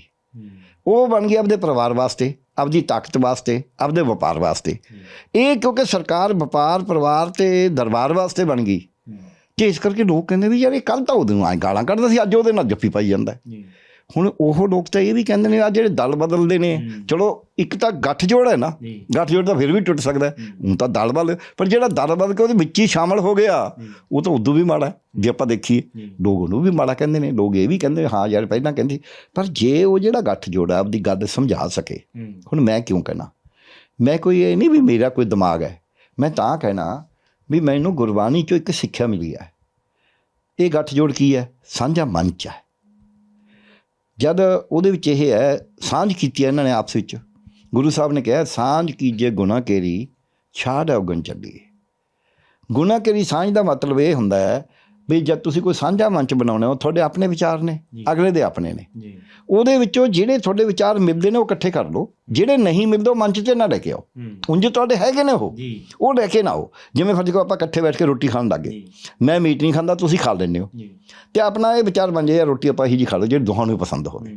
Speaker 2: ਉਹ ਬਣ ਗਈ ਆਪਦੇ ਪਰਿਵਾਰ ਵਾਸਤੇ ਆਪਦੀ ਤਾਕਤ ਵਾਸਤੇ ਆਪਦੇ ਵਪਾਰ ਵਾਸਤੇ। ਇਹ ਕਿਉਂਕਿ ਸਰਕਾਰ ਵਪਾਰ ਪਰਿਵਾਰ ਤੇ ਦਰਬਾਰ ਵਾਸਤੇ ਬਣ ਗਈ। ਤੇ ਇਸ ਕਰਕੇ ਲੋਕ ਕਹਿੰਦੇ ਵੀ ਯਾਰ ਇਹ ਕੱਲ ਤਾਂ ਉਹਦੇ ਨੂੰ ਐਂ ਗਾਲਾਂ ਕੱਢਦਾ ਸੀ ਅੱਜ ਉਹਦੇ ਨਾਲ ਜੱਫੀ ਪਾਈ ਜਾਂਦਾ।
Speaker 1: ਜੀ।
Speaker 2: ਹੁਣ ਉਹ ਲੋਕ ਤਾਂ ਇਹ ਵੀ ਕਹਿੰਦੇ ਨੇ ਆ ਜਿਹੜੇ ਦਲ ਬਦਲਦੇ ਨੇ ਚਲੋ ਇੱਕ ਤਾਂ ਗੱਠ ਜੋੜ ਹੈ ਨਾ
Speaker 1: ਜੀ।
Speaker 2: ਗੱਠ ਜੋੜ ਤਾਂ ਫਿਰ ਵੀ ਟੁੱਟ ਸਕਦਾ। ਹੁਣ ਤਾਂ ਦਲ ਬਦਲ ਪਰ ਜਿਹੜਾ ਦਲ ਬਦਲ ਕੇ ਉਹਦੇ ਵਿੱਚ ਹੀ ਸ਼ਾਮਲ ਹੋ ਗਿਆ ਉਹ ਤਾਂ ਉਦੋਂ ਵੀ ਮਾੜਾ ਜੇ ਆਪਾਂ ਦੇਖੀਏ ਲੋਕ ਉਹਨੂੰ ਵੀ ਮਾੜਾ ਕਹਿੰਦੇ ਨੇ ਲੋਕ ਇਹ ਵੀ ਕਹਿੰਦੇ ਹਾਂ ਯਾਰ ਪਹਿਲਾਂ ਕਹਿੰਦੇ ਪਰ ਜੇ ਉਹ ਜਿਹੜਾ ਗੱਠ ਜੋੜ ਹੈ ਆਪਦੀ ਗੱਲ ਸਮਝਾ ਸਕੇ ਹੁਣ ਮੈਂ ਕਿਉਂ ਕਹਿਣਾ? ਮੈਂ ਕੋਈ ਇਹ ਨਹੀਂ ਵੀ ਮੇਰਾ ਕੋਈ ਦਿਮਾਗ ਹੈ। ਮੈਂ ਤਾਂ ਕਹਿਣਾ ਵੀ ਮੈਨੂੰ ਗੁਰਬਾਣੀ ਚੋਂ ਇੱਕ ਸਿੱਖਿਆ ਮਿਲੀ ਹੈ। ਇਹ ਗੱਠ ਜੋੜ ਕੀ ਹੈ? ਸਾਂਝਾ ਮੰਚ ਹੈ। ਜਦ ਉਹਦੇ ਵਿੱਚ ਇਹ ਹੈ, ਸਾਂਝ ਕੀਤੀ ਹੈ ਇਹਨਾਂ ਨੇ ਆਪਸ ਵਿੱਚ। ਗੁਰੂ ਸਾਹਿਬ ਨੇ ਕਿਹਾ, ਸਾਂਝ ਕੀਜੇ ਗੁਨਾ ਕੇਰੀ, ਛਾੜ ਉਗਣ ਚੱਲੀਏ ਗੁਨਾ ਕੇਰੀ ਸਾਂਝ ਦਾ ਮਤਲਬ ਇਹ ਹੁੰਦਾ ਹੈ ਵੀ ਜਦ ਤੁਸੀਂ ਕੋਈ ਸਾਂਝਾ ਮੰਚ ਬਣਾਉਣਾ ਹੋ ਤੁਹਾਡੇ ਆਪਣੇ ਵਿਚਾਰ ਨੇ ਅਗਲੇ ਦੇ ਆਪਣੇ ਨੇ।
Speaker 1: ਜੀ।
Speaker 2: ਉਹਦੇ ਵਿੱਚੋਂ ਜਿਹੜੇ ਤੁਹਾਡੇ ਵਿਚਾਰ ਮਿਲਦੇ ਨੇ ਉਹ ਇਕੱਠੇ ਕਰ ਲਓ। ਜਿਹੜੇ ਨਹੀਂ ਮਿਲਦੇ ਉਹ ਮੰਚ ਤੇ ਨਾ ਲੈ ਕੇ ਆਓ। ਉਂਝ ਤੁਹਾਡੇ ਹੈਗੇ ਨੇ ਉਹ। ਉਹ ਲੈ ਕੇ ਨਾ ਆਓ। ਜਿਵੇਂ ਫਿਰ ਜਦੋਂ ਆਪਾਂ ਇਕੱਠੇ ਬੈਠ ਕੇ ਰੋਟੀ ਖਾਣ ਲੱਗੇ। ਮੈਂ ਮੀਟ ਨਹੀਂ ਖਾਂਦਾ ਤੁਸੀਂ ਖਾ ਲੈਂਦੇ ਹੋ। ਤੇ ਆਪਣਾ ਇਹ ਵਿਚਾਰ ਬਣ ਜਾਏ ਰੋਟੀ ਆਪਾਂ ਇਹੀ ਜੀ ਖਾ ਲਓ ਜਿਹੜੀ ਦੋਹਾਂ ਨੂੰ ਪਸੰਦ ਹੋਵੇ।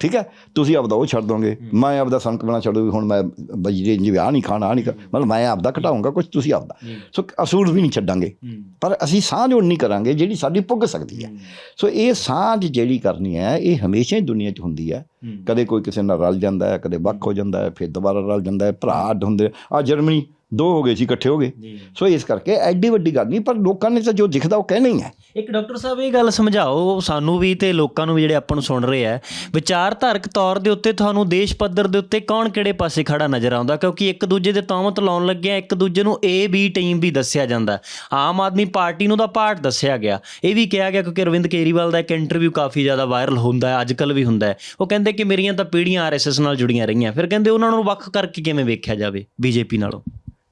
Speaker 2: ਠੀਕ ਹੈ? ਤੁਸੀਂ ਆਪਦਾ ਉਹ ਛੱਡ ਦੋਗੇ। ਮੈਂ ਆਪਦਾ ਸੰਕ ਬਣਾ ਛੱਡੂ ਹੁਣ ਮੈਂ ਬਜਰੇ ਜਿਵੇਂ ਆ ਨਹੀਂ ਖਾਣਾ ਨਹੀਂ ਮਤਲਬ ਮੈਂ ਆਪਦਾ ਘਟਾਉਂਗਾ ਕੁਝ ਤੁਸੀਂ ਆਪਦਾ। ਸੋ ਅਸੂਲ ਵੀ ਨਹੀਂ ਛੱਡਾਂਗੇ। ਪਰ ਅਸੀਂ ਸਾਂਝ ਉਹ ਨਹੀਂ ਕਰਾਂਗੇ ਜਿਹੜੀ ਸਾਡੀ ਪੁੱਗ ਸਕਦੀ ਹੈ। ਸੋ ਇਹ ਸਾਂਝ ਜਿਹੜੀ ਕਰਨੀ ਹੈ ਇਹ ਹਮੇਸ਼ਾ ਹੀ ਦੁਨੀਆ 'ਚ ਹੁੰਦੀ ਹੈ। ਕਦੇ ਕੋਈ ਕਿਸੇ ਨਾਲ ਰਲ ਜਾਂਦਾ ਹੈ ਕਦੇ ਵੱਖ ਹੋ ਜਾਂਦਾ ਹੈ ਫਿਰ ਦੁਬਾਰਾ ਰਲ ਜਾਂਦਾ ਹੈ ਭਰਾ ਅੱਡ ਹੁੰਦੇ ਆ। ਜਰਮਨੀ ਦੋ ਹੋ ਗਏ ਸੀ ਇਕੱਠੇ ਹੋ ਗਏ। ਸੋ ਇਸ ਕਰਕੇ ਐਡੀ ਵੱਡੀ ਗੱਲ ਨਹੀਂ ਪਰ ਲੋਕਾਂ ਨੇ ਤਾਂ ਜੋ ਦਿਖਦਾ ਉਹ ਕਹਿਣਾ ਹੀ ਹੈ।
Speaker 1: ਇੱਕ ਡਾਕਟਰ ਸਾਹਿਬ ਇਹ ਗੱਲ ਸਮਝਾਓ ਸਾਨੂੰ ਵੀ ਤੇ ਲੋਕਾਂ ਨੂੰ ਵੀ ਜਿਹੜੇ ਆਪਾਂ ਨੂੰ ਸੁਣ ਰਹੇ ਆ ਵਿਚਾਰਧਾਰਕ ਤੌਰ ਦੇ ਉੱਤੇ ਤੁਹਾਨੂੰ ਦੇਸ਼ ਪੱਧਰ ਦੇ ਉੱਤੇ ਕੌਣ ਕਿਹੜੇ ਪਾਸੇ ਖੜਾ ਨਜ਼ਰ ਆਉਂਦਾ? ਕਿਉਂਕਿ ਇੱਕ ਦੂਜੇ ਦੇ ਤੌਮਤ ਲਾਉਣ ਲੱਗਿਆ ਇੱਕ ਦੂਜੇ ਨੂੰ ਏ ਬੀ ਟੀਮ ਵੀ ਦੱਸਿਆ ਜਾਂਦਾ। ਆਮ ਆਦਮੀ ਪਾਰਟੀ ਨੂੰ ਦਾ ਪਾਰਟ ਦੱਸਿਆ ਗਿਆ। ਇਹ ਵੀ ਕਿਹਾ ਗਿਆ ਕਿਉਂਕਿ ਅਰਵਿੰਦ ਕੇਜਰੀਵਾਲ ਦਾ ਇੱਕ ਇੰਟਰਵਿਊ ਕਾਫੀ ਜ਼ਿਆਦਾ ਵਾਇਰਲ ਹੁੰਦਾ ਹੈ ਅੱਜਕੱਲ ਵੀ ਹੁੰਦਾ ਹੈ। ਉਹ ਕਹਿੰਦੇ ਕਿ ਮੇਰੀਆਂ ਤਾਂ ਪੀੜ੍ਹੀਆਂ ਆਰਐਸਐਸ ਨਾਲ ਜੁੜੀਆਂ ਰਹੀਆਂ। ਫਿਰ ਕਹਿੰਦੇ ਉਹਨਾਂ ਨੂੰ ਵੱਖ ਕਰਕੇ ਕਿਵੇਂ ਵੇਖਿਆ ਜਾਵੇ ਬੀਜੇਪੀ ਨਾਲੋਂ?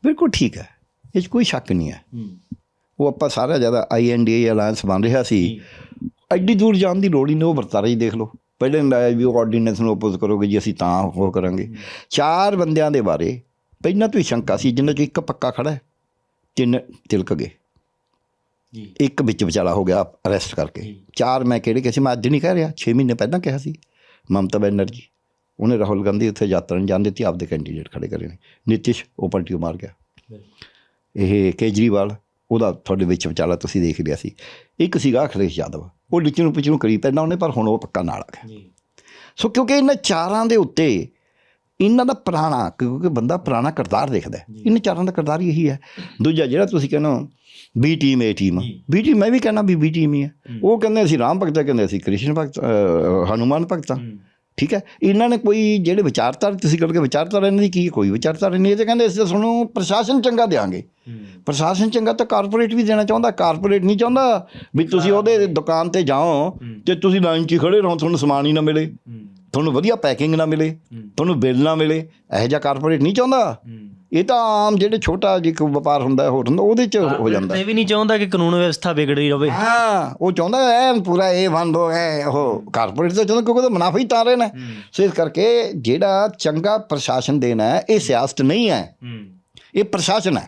Speaker 2: ਬਿਲਕੁਲ ਠੀਕ ਹੈ। ਇਹ ਕੋਈ ਸ਼ੱਕ ਨਹੀਂ ਹੈ। ਉਹ ਆਪਾਂ ਸਾਰਾ ਜ਼ਿਆਦਾ ਆਈਐਨਡੀਏ ਅਲਾਈਅੰਸ ਬਣ ਰਿਹਾ ਸੀ। ਐਡੀ ਦੂਰ ਜਾਣ ਦੀ ਲੋੜ ਹੀ ਨਹੀਂ ਉਹ ਵਰਤਾਰਾ ਹੀ ਦੇਖ ਲਓ। ਪਹਿਲੇ ਹੁੰਦਾ ਵੀ ਉਹ ਆਰਡੀਨੈਂਸ ਨੂੰ ਅਪੋਜ਼ ਕਰੋਗੇ ਜੀ ਅਸੀਂ ਤਾਂ ਉਹ ਕਰਾਂਗੇ। ਚਾਰ ਬੰਦਿਆਂ ਦੇ ਬਾਰੇ ਪਹਿਲਾਂ ਤੋਂ ਹੀ ਸ਼ੰਕਾ ਸੀ ਜਿਨ੍ਹਾਂ 'ਚ ਇੱਕ ਪੱਕਾ ਖੜਾ ਹੈ ਤਿੰਨ ਤਿਲਕ ਗਏ।
Speaker 1: ਜੀ।
Speaker 2: ਇੱਕ ਵਿੱਚ ਵਿਚਾਲਾ ਹੋ ਗਿਆ ਅਰੈਸਟ ਕਰਕੇ। ਚਾਰ ਮੈਂ ਕਿਹੜੇ ਕਿਸੇ ਮੈਂ ਅੱਜ ਨਹੀਂ ਕਹਿ ਰਿਹਾ 6 ਮਹੀਨੇ ਪਹਿਲਾਂ ਕਿਹਾ ਸੀ ਮਮਤਾ ਬੈਨਰਜੀ। ਉਹਨੇ ਰਾਹੁਲ ਗਾਂਧੀ ਉੱਥੇ ਯਾਤਰਾ ਨਹੀਂ ਜਾਣ ਦਿੱਤੀ ਆਪਦੇ ਕੈਂਡੀਡੇਟ ਖੜੇ ਕਰੇ ਨੇ। ਨਿਤਿਸ਼ ਉਹ ਪਲਟੀ ਮਾਰ ਗਿਆ। ਇਹ ਕੇਜਰੀਵਾਲ ਉਹਦਾ ਤੁਹਾਡੇ ਵਿੱਚ ਵਿਚਾਲਾ ਤੁਸੀਂ ਦੇਖ ਲਿਆ ਸੀ। ਇੱਕ ਸੀਗਾ ਅਖਿਲੇਸ਼ ਯਾਦਵ। ਉਹ ਨੂੰ ਪਿੱਛੇ ਕਰੀ ਪੈਂਦਾ ਉਹਨੇ ਪਰ ਹੁਣ ਉਹ ਪੱਕਾ ਨਾਲ ਆ ਗਿਆ। ਸੋ ਕਿਉਂਕਿ ਇਹਨਾਂ ਚਾਰਾਂ ਦੇ ਉੱਤੇ ਇਹਨਾਂ ਦਾ ਪੁਰਾਣਾ ਕਿਉਂਕਿ ਬੰਦਾ ਪੁਰਾਣਾ ਕਿਰਦਾਰ ਦੇਖਦਾ। ਇਹਨਾਂ ਚਾਰਾਂ ਦਾ ਕਿਰਦਾਰ ਹੀ ਇਹੀ ਹੈ। ਦੂਜਾ ਜਿਹੜਾ ਤੁਸੀਂ ਕਹਿੰਦੇ ਹੋ B team A team. B team ਮੈਂ ਵੀ ਕਹਿੰਦਾ ਵੀ ਬੀ ਟੀਮ ਹੀ ਹੈ। ਉਹ ਕਹਿੰਦੇ ਅਸੀਂ ਰਾਮ ਭਗਤ ਕਹਿੰਦੇ ਅਸੀਂ ਕ੍ਰਿਸ਼ਨ ਭਗਤ ਹਨੂਮਾਨ ਭਗਤ। ਠੀਕ ਹੈ? ਇਹਨਾਂ ਨੇ ਕੋਈ ਜਿਹੜੇ ਵਿਚਾਰਧਾਰਾ ਤੁਸੀਂ ਕਰਕੇ ਵਿਚਾਰਧਾਰਾ ਇਹਨਾਂ ਦੀ ਕੀ? ਕੋਈ ਵਿਚਾਰਧਾਰਾ ਨਹੀਂ ਇਹ ਤੇ ਕਹਿੰਦੇ ਅਸੀਂ ਤਾਂ ਤੁਹਾਨੂੰ ਪ੍ਰਸ਼ਾਸਨ ਚੰਗਾ ਦੇਾਂਗੇ ਪ੍ਰਸ਼ਾਸਨ ਚੰਗਾ ਤਾਂ ਕਾਰਪੋਰੇਟ ਵੀ ਦੇਣਾ ਚਾਹੁੰਦਾ ਕਾਰਪੋਰੇਟ ਨਹੀਂ ਚਾਹੁੰਦਾ ਵੀ ਤੁਸੀਂ ਉਹਦੇ ਦੁਕਾਨ ਤੇ ਜਾਓ ਤੇ ਤੁਸੀਂ ਲਾਈਨ 'ਚ ਖੜੇ ਰਹੋ ਤੁਹਾਨੂੰ ਸਮਾਨ ਹੀ ਨਾ ਮਿਲੇ। ਤੁਹਾਨੂੰ ਵਧੀਆ ਪੈਕਿੰਗ ਨਾ ਮਿਲੇ ਤੁਹਾਨੂੰ ਬਿੱਲ ਨਾ ਮਿਲੇ ਇਹੋ ਜਿਹਾ ਕਾਰਪੋਰੇਟ ਨਹੀਂ ਚਾਹੁੰਦਾ। ਇਹ ਤਾਂ ਆਮ ਜਿਹੜੇ ਛੋਟਾ ਜਿਹਾ ਕੋਈ ਵਪਾਰ ਹੁੰਦਾ ਹੋਰ ਹੁੰਦਾ ਉਹਦੇ 'ਚ ਹੋ ਜਾਂਦਾ।
Speaker 1: ਇਹ ਵੀ ਨਹੀਂ ਚਾਹੁੰਦਾ ਕਿ ਕਾਨੂੰਨ ਵਿਵਸਥਾ ਵਿਗੜੀ ਰਹੇ
Speaker 2: ਹਾਂ ਉਹ ਚਾਹੁੰਦਾ ਐ ਪੂਰਾ ਇਹ ਬੰਦ ਹੋ ਹੈ ਉਹ ਕਾਰਪੋਰੇਟ ਤਾਂ ਚਾਹੁੰਦਾ ਕਿਉਂਕਿ ਉਹਦਾ ਮੁਨਾਫਾ ਹੀ ਤਾਂ ਰਹੇ ਨੇ। ਸੋ ਇਸ ਕਰਕੇ ਜਿਹੜਾ ਚੰਗਾ ਪ੍ਰਸ਼ਾਸਨ ਦੇਣਾ ਹੈ ਇਹ ਸਿਆਸਤ ਨਹੀਂ ਹੈ। ਇਹ ਪ੍ਰਸ਼ਾਸਨ ਹੂੰ।